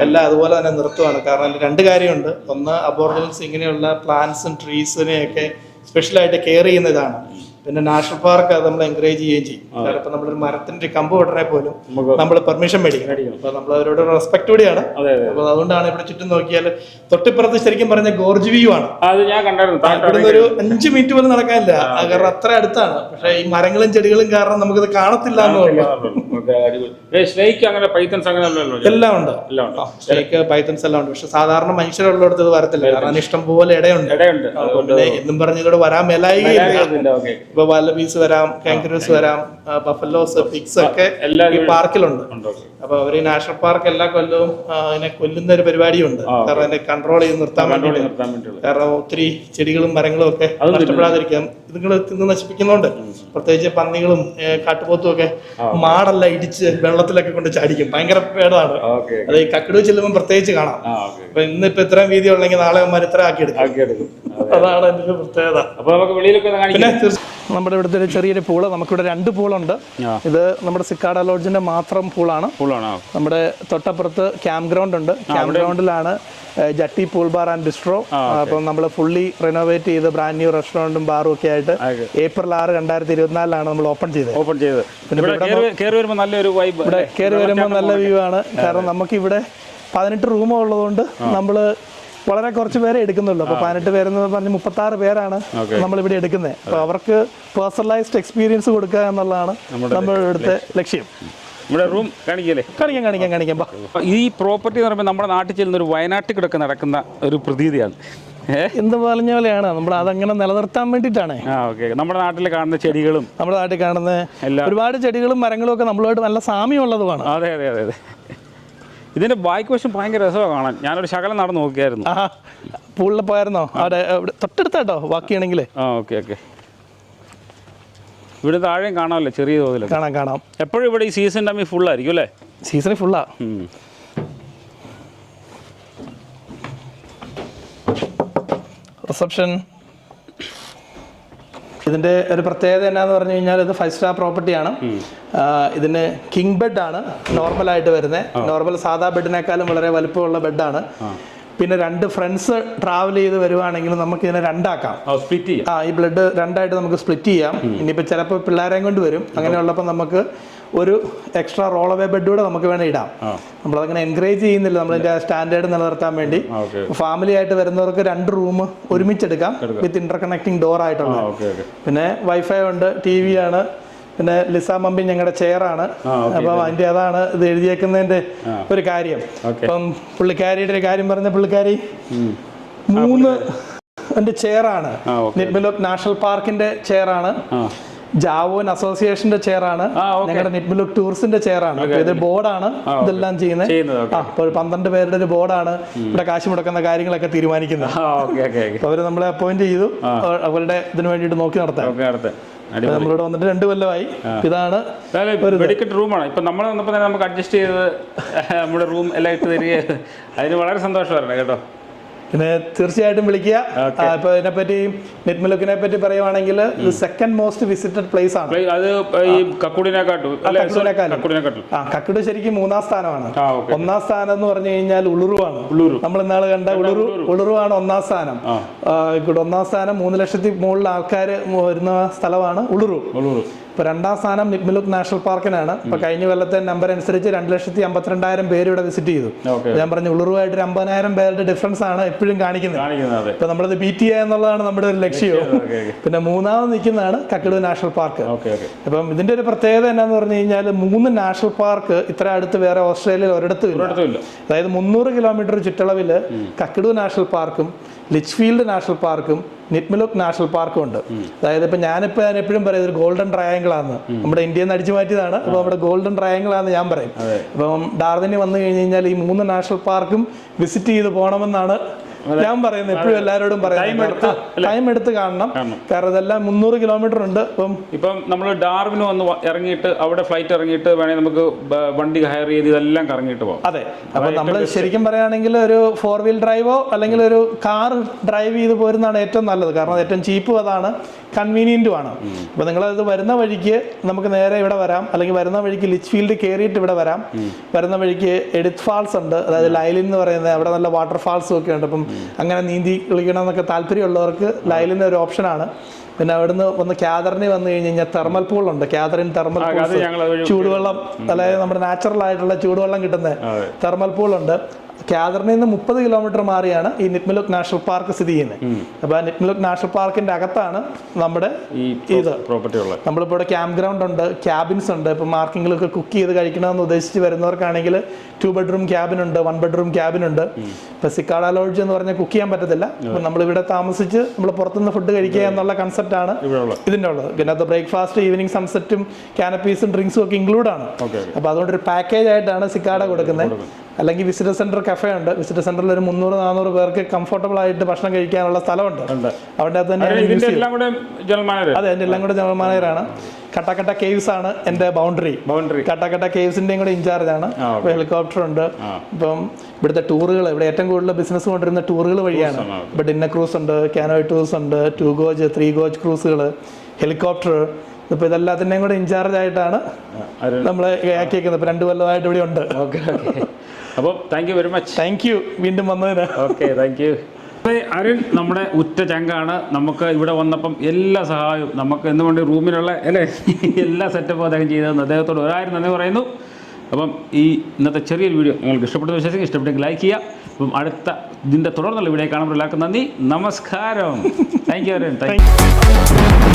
എല്ലാം അതുപോലെ തന്നെ. നിർത്തുവാണ്. കാരണം രണ്ട് കാര്യമുണ്ട്. ഒന്ന് അബോർജിനൽസ് ഇങ്ങനെയുള്ള പ്ലാന്റ്സും ട്രീസിനെയൊക്കെ സ്പെഷ്യലായിട്ട് കെയർ ചെയ്യുന്ന ഇതാണ്. പിന്നെ നാഷണൽ പാർക്ക് അത് നമ്മൾ എൻകറേജ് ചെയ്യുകയും ചെയ്യും. കാരണം ഇപ്പൊ നമ്മളൊരു മരത്തിന്റെ ഒരു കമ്പ് വെട്ടണേ പോലും നമ്മൾ പെർമിഷൻ മേടിക്കണം. അപ്പൊ നമ്മൾ അവരോട് റെസ്പെക്ട് കൂടിയാണ്. അപ്പൊ അതുകൊണ്ടാണ് ഇവിടെ ചുറ്റും നോക്കിയാൽ തൊട്ടിപ്പുറത്ത് ശരിക്കും പറഞ്ഞ ഗോർജ് വ്യൂ ആണ് ഇവിടുന്ന് ഒരു അഞ്ച് മിനിറ്റ് പോലും നടക്കാനില്ല. കാരണം അത്ര അടുത്താണ്. പക്ഷെ ഈ മരങ്ങളും ചെടികളും കാരണം നമുക്കിത് കാണത്തില്ല സ്നേക്ക് അങ്ങനെ പൈത്തൻസ് അങ്ങനെ എല്ലാം ഉണ്ട്. സ്റ്റേക്ക് പൈത്തൻസ് എല്ലാം ഉണ്ട്. പക്ഷെ സാധാരണ മനുഷ്യരുള്ളിടത്ത് ഇത് വരത്തില്ല. കാരണം ഇഷ്ടം പോലെ ഇടയുണ്ട്. ഇടയുണ്ട്. എന്നും പറഞ്ഞ് ഇതോട് വരാൻ ഓക്കെ. ഇപ്പൊ വാലബീസ് വരാം കാങ്കറൂസ് വരാം ബഫലോസ് ഫിക്സ് ഒക്കെ എല്ലാം ഈ പാർക്കിലുണ്ട്. അപ്പൊ അവർ ഈ നാഷണൽ പാർക്ക് എല്ലാ കൊല്ലവും അതിനെ ഇതിനെ കൊല്ലുന്ന ഒരു പരിപാടിയുണ്ട്. കാരണം അതിനെ കൺട്രോൾ ചെയ്ത് നിർത്താൻ വേണ്ടി കാരണം ഒത്തിരി ചെടികളും മരങ്ങളും ഒക്കെ നഷ്ടപ്പെടാതിരിക്കാം ഇതുങ്ങൾ തിന്ന് നശിപ്പിക്കുന്നുണ്ട്. പ്രത്യേകിച്ച് പന്നികളും കാട്ടുപോത്തും ഒക്കെ മാടല്ല ഇടിച്ച് വെള്ളത്തിലൊക്കെ കൊണ്ട് ചാടിക്കും. ഭയങ്കര പേടാണ്. അത് ഈ കക്കിടു ചെല്ലുമ്പോൾ പ്രത്യേകിച്ച് കാണാം. അപ്പൊ ഇന്നിപ്പോ ഇത്രയും വീതി ഉള്ളെങ്കിൽ നാളെ അവന്മാർ ഇത്ര ആക്കി എടുക്കും അതാണ് അതിന്റെ പ്രത്യേകത. അപ്പൊ നമുക്ക് വെളിയിലൊക്കെ പിന്നെ കാണിക്കാം. തീർച്ച- നമ്മുടെ ഇവിടുത്തെ ഒരു ചെറിയൊരു പൂൾ. നമുക്കിവിടെ രണ്ട് പൂളുണ്ട്. ഇത് നമ്മുടെ സിക്കാഡ ലോഡ്ജിന്റെ മാത്രം പൂളാണ്. നമ്മുടെ തൊട്ടപ്പുറത്ത് ക്യാമ്പ് ഗ്രൗണ്ട് ഉണ്ട് camp ഗ്രൗണ്ടിലാണ് jetty pool bar and bistro അപ്പം നമ്മൾ ഫുള്ളി റിനോവേറ്റ് ചെയ്ത് ബ്രാൻഡ് ന്യൂ റെസ്റ്റോറന്റും ബാറും ഒക്കെ ആയിട്ട് ഏപ്രിൽ ആറ് രണ്ടായിരത്തി ഇരുപത്തിനാലിലാണ് നമ്മൾ ഓപ്പൺ ചെയ്തത്. ഓപ്പൺ ചെയ്ത് ഇവിടെ കയറി വരുമ്പോൾ നല്ല വ്യൂ ആണ്. കാരണം നമുക്ക് ഇവിടെ പതിനെട്ട് റൂമുള്ളതുകൊണ്ട് നമ്മൾ നമ്മൾ വളരെ കുറച്ച് പേരെ എടുക്കുന്നുള്ളൂ. അപ്പോൾ പതിനെട്ട് പേരെന്ന് പറഞ്ഞ് മുപ്പത്തി ആറ് പേരാണ് നമ്മളിവിടെ എടുക്കുന്നത്. അപ്പോൾ അവർക്ക് പേഴ്സണലൈസ്ഡ് എക്സ്പീരിയൻസ് കൊടുക്കുക എന്നുള്ളതാണ് നമ്മുടെ ഇവിടുത്തെ ലക്ഷ്യം. റൂം കാണിക്കല്ലേ? കാണിക്കാം കാണിക്കാം കാണിക്കാം. ഈ പ്രോപ്പർട്ടി എന്ന് പറയുമ്പോൾ നമ്മുടെ നാട്ടിൽ ചെല്ലുന്ന ഒരു വയനാട്ടിൽ കിടക്കുന്ന നടക്കുന്ന ഒരു പ്രതീതിയാണ്. എന്ത് പറഞ്ഞ പോലെയാണ്? നമ്മൾ അതങ്ങനെ നിലനിർത്താൻ വേണ്ടിയിട്ടാണ്. നമ്മുടെ നാട്ടിൽ കാണുന്ന ചെടികളും നമ്മുടെ നാട്ടിൽ കാണുന്ന ഒരുപാട് ചെടികളും മരങ്ങളും ഒക്കെ നമ്മളുമായിട്ട് നല്ല സാമ്യമുള്ളതുമാണ്. അതെ അതെ അതെ. അതെ ഇതിന്റെ ബാക്ക് വശം ഭയങ്കര രസമാണ് കാണാൻ. ഞാനൊരു ശകലം നടന്ന് നോക്കിയായിരുന്നു. ആ പൂളിൽ പോയായിരുന്നോ? അവിടെ തൊട്ടടുത്തോ തൊട്ടടുത്താട്ടോ ബാക്കിയാണെങ്കിൽ ആ ഓക്കെ ഓക്കെ. ഇവിടെ താഴെയും കാണാമല്ലോ ചെറിയ തോതിൽ കാണാം കാണാം. എപ്പോഴും ഇവിടെ ഈ സീസൺ ടൈമിൽ ഫുള്ളായിരിക്കും അല്ലേ? സീസണിൽ ഫുള്ളാ. റിസപ്ഷൻ ഇതിന്റെ ഒരു പ്രത്യേകത എന്നാന്ന് പറഞ്ഞു കഴിഞ്ഞാൽ ഇത് ഫൈവ് സ്റ്റാർ പ്രോപ്പർട്ടിയാണ് ഇതിന് കിങ് ബെഡ് ആണ് നോർമലായിട്ട് വരുന്നത് നോർമൽ സാധാ ബെഡിനേക്കാളും വളരെ വലുപ്പമുള്ള ബെഡാണ് പിന്നെ രണ്ട് ഫ്രണ്ട്സ് ട്രാവൽ ചെയ്ത് വരുവാണെങ്കിൽ നമുക്ക് ഇതിനെ രണ്ടാക്കാം. സ്പ്ലിറ്റ് ചെയ്യാം. ആ ഈ ബ്ലഡ് രണ്ടായിട്ട് നമുക്ക് സ്പ്ലിറ്റ് ചെയ്യാം. ഇനിയിപ്പോൾ ചിലപ്പോൾ പിള്ളേരെയും കൊണ്ട് വരും. അങ്ങനെയുള്ളപ്പോൾ നമുക്ക് ഒരു എക്സ്ട്രാ റോൾ അവേ ബെഡ് കൂടെ നമുക്ക് വേണേൽ ഇടാം. നമ്മളതങ്ങനെ എൻകറേജ് ചെയ്യുന്നില്ല നമ്മളിന്റെ സ്റ്റാൻഡേർഡ് നിലനിർത്താൻ വേണ്ടി. ഫാമിലി ആയിട്ട് വരുന്നവർക്ക് രണ്ട് റൂം ഒരുമിച്ചെടുക്കാം വിത്ത് ഇന്റർ കണക്ടിങ് ഡോർ ആയിട്ടുള്ള. പിന്നെ വൈഫൈ ഉണ്ട് ടി വി ആണ്. പിന്നെ ലിസ മമ്പി ഞങ്ങളുടെ ചെയറാണ് അപ്പം അതിന്റെ അതാണ് ഇത് എഴുതിയേക്കുന്നതിന്റെ ഒരു കാര്യം. അപ്പം പുള്ളിക്കാരിയുടെ ഒരു കാര്യം പറഞ്ഞ പുള്ളിക്കാരി. മൂന്ന് എന്റെ ചെയറാണ് ആ, നാഷണൽ പാർക്കിന്റെ ചെയറാണ് ജാവോൻ അസോസിയേഷന്റെ ചെയറാണ്. ആണ് ഞങ്ങളുടെ നിറ്റ്മിലുക് ടൂറിസ്റ്റിന്റെ ചെയറാണ്. ആണ് ഇത് ബോർഡാണ്. ഇതെല്ലാം ചെയ്യുന്നത്. അപ്പോൾ പന്ത്രണ്ട് പേരുടെ ഒരു ബോർഡാണ്. ഇവിടെ കാശ് മുടക്കുന്ന കാര്യങ്ങളൊക്കെ തീരുമാനിക്കുന്നത്. അവർ നമ്മളെ അപ്പോയിന്റ് ചെയ്തു. അവരുടെ ഇതിനു വേണ്ടിയിട്ട് നോക്കി നടത്താം. നമ്മളിവിടെ വന്നിട്ട് രണ്ട് കൊല്ലമായി. ഇതാണ് വെടിക്കെട്ട് റൂമാണ്. ഇപ്പൊ നമ്മൾ വന്നപ്പോൾ തന്നെ നമുക്ക് അഡ്ജസ്റ്റ് ചെയ്ത് നമ്മുടെ റൂം എല്ലാം ഇട്ട് തരിക അതിന് വളരെ സന്തോഷമായിരുന്നു കേട്ടോ. പിന്നെ തീർച്ചയായിട്ടും വിളിക്കുക. പറ്റി ഇതിനെപ്പറ്റി നെറ്റ്മിലുക്കിനെ പറ്റി പറയുവാണെങ്കിൽ സെക്കൻഡ് മോസ്റ്റ് വിസിറ്റഡ് പ്ലേസ് ആണ്. അത് ഈ കക്കുടിനെക്കാട്ടും? ആ കക്കിട് ശരിക്കും മൂന്നാം സ്ഥാനമാണ്. ഒന്നാം സ്ഥാനം എന്ന് പറഞ്ഞു കഴിഞ്ഞാൽ ഉളുറുവാണ് ഉളുറു. നമ്മൾ ഇന്നാൾ കണ്ട ഉളുറു ഉളുറുവാണ് ഒന്നാം സ്ഥാനം. ഒന്നാം സ്ഥാനം മൂന്ന് ലക്ഷത്തി മുകളിൽ ആൾക്കാർ വരുന്ന സ്ഥലമാണ് ഉളുറു. ഉള്ളൂർ ഇപ്പൊ രണ്ടാം സ്ഥാനം നിപ്മിലുക് നാഷണൽ പാർക്കിനാണ്. ഇപ്പൊ കഴിഞ്ഞ കൊല്ലത്തെ നമ്പർ അനുസരിച്ച് രണ്ട് ലക്ഷത്തി അമ്പത്തിരണ്ടായിരം പേര് ഇവിടെ വിസിറ്റ് ചെയ്തു. ഞാൻ പറഞ്ഞു ഉളുറുവായിട്ട് ഒരു അമ്പതിനായിരം പേരുടെ ഡിഫറൻസ് ആണ് എപ്പോഴും കാണിക്കുന്നത്. ഇപ്പൊ നമ്മളത് ബീറ്റ് ചെയ്യുക എന്നുള്ളതാണ് നമ്മുടെ ഒരു ലക്ഷ്യവും പിന്നെ മൂന്നാമത് നിൽക്കുന്നതാണ് കക്കിടു നാഷണൽ പാർക്ക്. അപ്പം ഇതിന്റെ ഒരു പ്രത്യേകത എന്നാന്ന് പറഞ്ഞു കഴിഞ്ഞാൽ മൂന്ന് നാഷണൽ പാർക്ക് ഇത്ര അടുത്ത് വേറെ ഓസ്ട്രേലിയയിൽ ഒരിടത്തും ഇല്ല. അതായത് മുന്നൂറ് കിലോമീറ്റർ ചുറ്റളവിൽ കക്കിഡു നാഷണൽ പാർക്കും ലിച്ച്ഫീൽഡ് നാഷണൽ പാർക്കും നിറ്റ്മിലുക് നാഷണൽ പാർക്കും ഉണ്ട്. അതായത് ഇപ്പം ഞാനിപ്പോൾ ഞാൻ എപ്പോഴും പറയും ഇതൊരു ഗോൾഡൻ ട്രയാങ്കിൾ ആണ് നമ്മുടെ ഇന്ത്യയിൽ നിന്ന് അടിച്ചു മാറ്റിയതാണ്. അപ്പോൾ നമ്മുടെ ഗോൾഡൻ ട്രയാങ്കിൾ ആണെന്ന് ഞാൻ പറയും. അപ്പം ഡാർവിന് വന്നു കഴിഞ്ഞ് കഴിഞ്ഞാൽ ഈ മൂന്ന് നാഷണൽ പാർക്കും വിസിറ്റ് ചെയ്ത് പോകണമെന്നാണ് ഞാൻ പറയുന്നത് എപ്പോഴും എല്ലാവരോടും പറയുന്നത് ടൈം എടുത്ത് കാണണം. കാരണം ഇതെല്ലാം മുന്നൂറ് കിലോമീറ്റർ ഉണ്ട്. ഇപ്പം ഇപ്പം നമ്മൾ ഡാർവിന് വന്ന് ഇറങ്ങിയിട്ട് അവിടെ ഫ്ലൈറ്റ് ഇറങ്ങിയിട്ട് വേണമെങ്കിൽ നമുക്ക് വണ്ടി ഹയർ ചെയ്ത് ഇതെല്ലാം കറങ്ങിയിട്ട് പോകാം. അതെ. അപ്പൊ നമ്മൾ ശരിക്കും പറയുകയാണെങ്കിൽ ഒരു ഫോർ വീൽ ഡ്രൈവോ അല്ലെങ്കിൽ ഒരു കാർ ഡ്രൈവ് ചെയ്ത് പോരുന്നതാണ് ഏറ്റവും നല്ലത്. കാരണം ഏറ്റവും ചീപ്പും അതാണ്. കൺവീനിയന്റും ആണ്. അപ്പൊ നിങ്ങൾ ഇത് വരുന്ന വഴിക്ക് നമുക്ക് നേരെ ഇവിടെ വരാം. അല്ലെങ്കിൽ വരുന്ന വഴിക്ക് ലിച്ച് ഫീൽഡ് കയറിയിട്ട് ഇവിടെ വരാം. വരുന്ന വഴിക്ക് എഡിത്ത് ഫാൾസ് ഉണ്ട്. അതായത് ലൈലിൻ എന്ന് പറയുന്നത് അവിടെ നല്ല വാട്ടർ ഫാൾസും ഒക്കെ ഉണ്ട്. അപ്പം അങ്ങനെ നീന്തി കളിക്കണം എന്നൊക്കെ താല്പര്യമുള്ളവർക്ക് ലൈലിന്റെ ഒരു ഓപ്ഷനാണ്. പിന്നെ അവിടുന്ന് വന്ന് ക്യാദറിന് വന്നു കഴിഞ്ഞ് കഴിഞ്ഞാൽ തെർമൽ പൂളുണ്ട്. ക്യാദറിൻ തെർമൽ അതുവഴി ചൂടുവെള്ളം അതായത് നമ്മുടെ നാച്ചുറൽ ആയിട്ടുള്ള ചൂടുവെള്ളം കിട്ടുന്ന. തെർമൽ പൂളുണ്ട്. ഉണ്ട് ക്യാദറിൽ നിന്ന് മുപ്പത് കിലോമീറ്റർ മാറിയാണ് ഈ നിറ്റ്മലുക് നാഷണൽ പാർക്ക് സ്ഥിതി ചെയ്യുന്നത്. അപ്പോൾ ആ നിറ്റ്മിലുക് നാഷണൽ പാർക്കിന്റെ അകത്താണ് നമ്മുടെ ഈ ഇത്. പ്രോപ്പർട്ടി ഉള്ളത്. നമ്മളിപ്പോൾ ഇവിടെ ക്യാമ്പ് ഗ്രൗണ്ട് ഉണ്ട് ക്യാബിൻസ് ഉണ്ട്. ഇപ്പൊ മാർക്കിങ്ങിലൊക്കെ കുക്ക് ചെയ്ത് കഴിക്കണമെന്ന് ഉദ്ദേശിച്ച് വരുന്നവർക്കാണെങ്കിൽ ടു ബെഡ്റൂം ക്യാബിൻ ഉണ്ട് വൺ ബെഡ്റൂം ക്യാബിൻ ഉണ്ട്. ഇപ്പൊ സിക്കാഡ ലോഡ്ജ് എന്ന് പറഞ്ഞാൽ കുക്ക് ചെയ്യാൻ പറ്റത്തില്ല. നമ്മൾ ഇവിടെ താമസിച്ച് നമ്മൾ പുറത്തുനിന്ന് ഫുഡ് കഴിക്കുക എന്നുള്ള കൺസെപ്റ്റാണ് ആണ് ഉള്ളത് ഇതിന്റെ ഉള്ളത്. പിന്നെ അത് ബ്രേക്ക്ഫാസ്റ്റ് ഈവനിങ് സൺസെറ്റും കാനപ്പീസും ഡ്രിങ്ക്സും ഒക്കെ ഇൻക്ലൂഡ് ആണ്. അപ്പൊ അപ്പോൾ അതുകൊണ്ട് ഒരു പാക്കേജ് ആയിട്ടാണ് സിക്കാഡ കൊടുക്കുന്നത്. അല്ലെങ്കിൽ വിസിറ്റർ സെന്റർ കഫേ ഉണ്ട്. വിസിറ്റർ സെന്ററിൽ ഒരു മുന്നൂറ് നാനൂറ് പേർക്ക് കംഫർട്ടബിൾ ആയിട്ട് ഭക്ഷണം കഴിക്കാനുള്ള സ്ഥലമുണ്ട്. അവിടെ തന്നെ അതെ, എന്റെ എല്ലാം കൂടെ ജനറൽ മാനേജറാണ് കട്ടക്കട്ട കേവ്സ് ആണ് എന്റെ ബൗണ്ടറി ബൗണ്ടറി കട്ടക്കട്ട കേവ്സിന്റെയും കൂടെ ഇൻചാർജ് ആണ്. ഇപ്പോൾ ഹെലികോപ്റ്റർ ഉണ്ട്. ഇപ്പം ഇവിടുത്തെ ടൂറുകൾ ഇവിടെ ഏറ്റവും കൂടുതൽ ബിസിനസ് കൊണ്ടിരുന്ന ടൂറുകൾ വഴിയാണ്. ഇപ്പോൾ ഡിന്നർ ക്രൂസ് ഉണ്ട് കാനോയ് ടൂർസ് ഉണ്ട് ടു ഗോജ് ത്രീ ഗോജ് ക്രൂസുകൾ ഹെലികോപ്റ്റർ ഇപ്പൊ ഇതെല്ലാത്തിന്റെയും കൂടെ ഇൻചാർജ് ആയിട്ടാണ് നമ്മൾ ആക്കിയേക്കുന്നത്. ഇപ്പൊ രണ്ട് കൊല്ലമായിട്ട് ഇവിടെ ഉണ്ട്. അപ്പോൾ thank you very much thank you വീണ്ടും വന്നതിന്. ഓക്കെ താങ്ക് യു അരുൺ നമ്മുടെ ഉറ്റ ചങ്കാണ്. നമുക്ക് ഇവിടെ വന്നപ്പം എല്ലാ സഹായവും നമുക്ക് എന്തുകൊണ്ട് വേണ്ടി റൂമിലുള്ള അല്ലേ? എല്ലാ സെറ്റപ്പും അദ്ദേഹം ചെയ്തതെന്ന് അദ്ദേഹത്തോട് ഒരായിരം നന്ദി പറയുന്നു. അപ്പം ഈ ഇന്നത്തെ ചെറിയൊരു വീഡിയോ നിങ്ങൾക്ക് ഇഷ്ടപ്പെട്ടു വിശ്വസിക്കും ഇഷ്ടപ്പെട്ടെങ്കിൽ ലൈക്ക് ചെയ്യുക. അപ്പം അടുത്ത ഇതിന്റെ തുടർന്നുള്ള വീഡിയോ കാണുമ്പോൾ എല്ലാവർക്കും നന്ദി. നമസ്കാരം. Thank you Arun. Thank you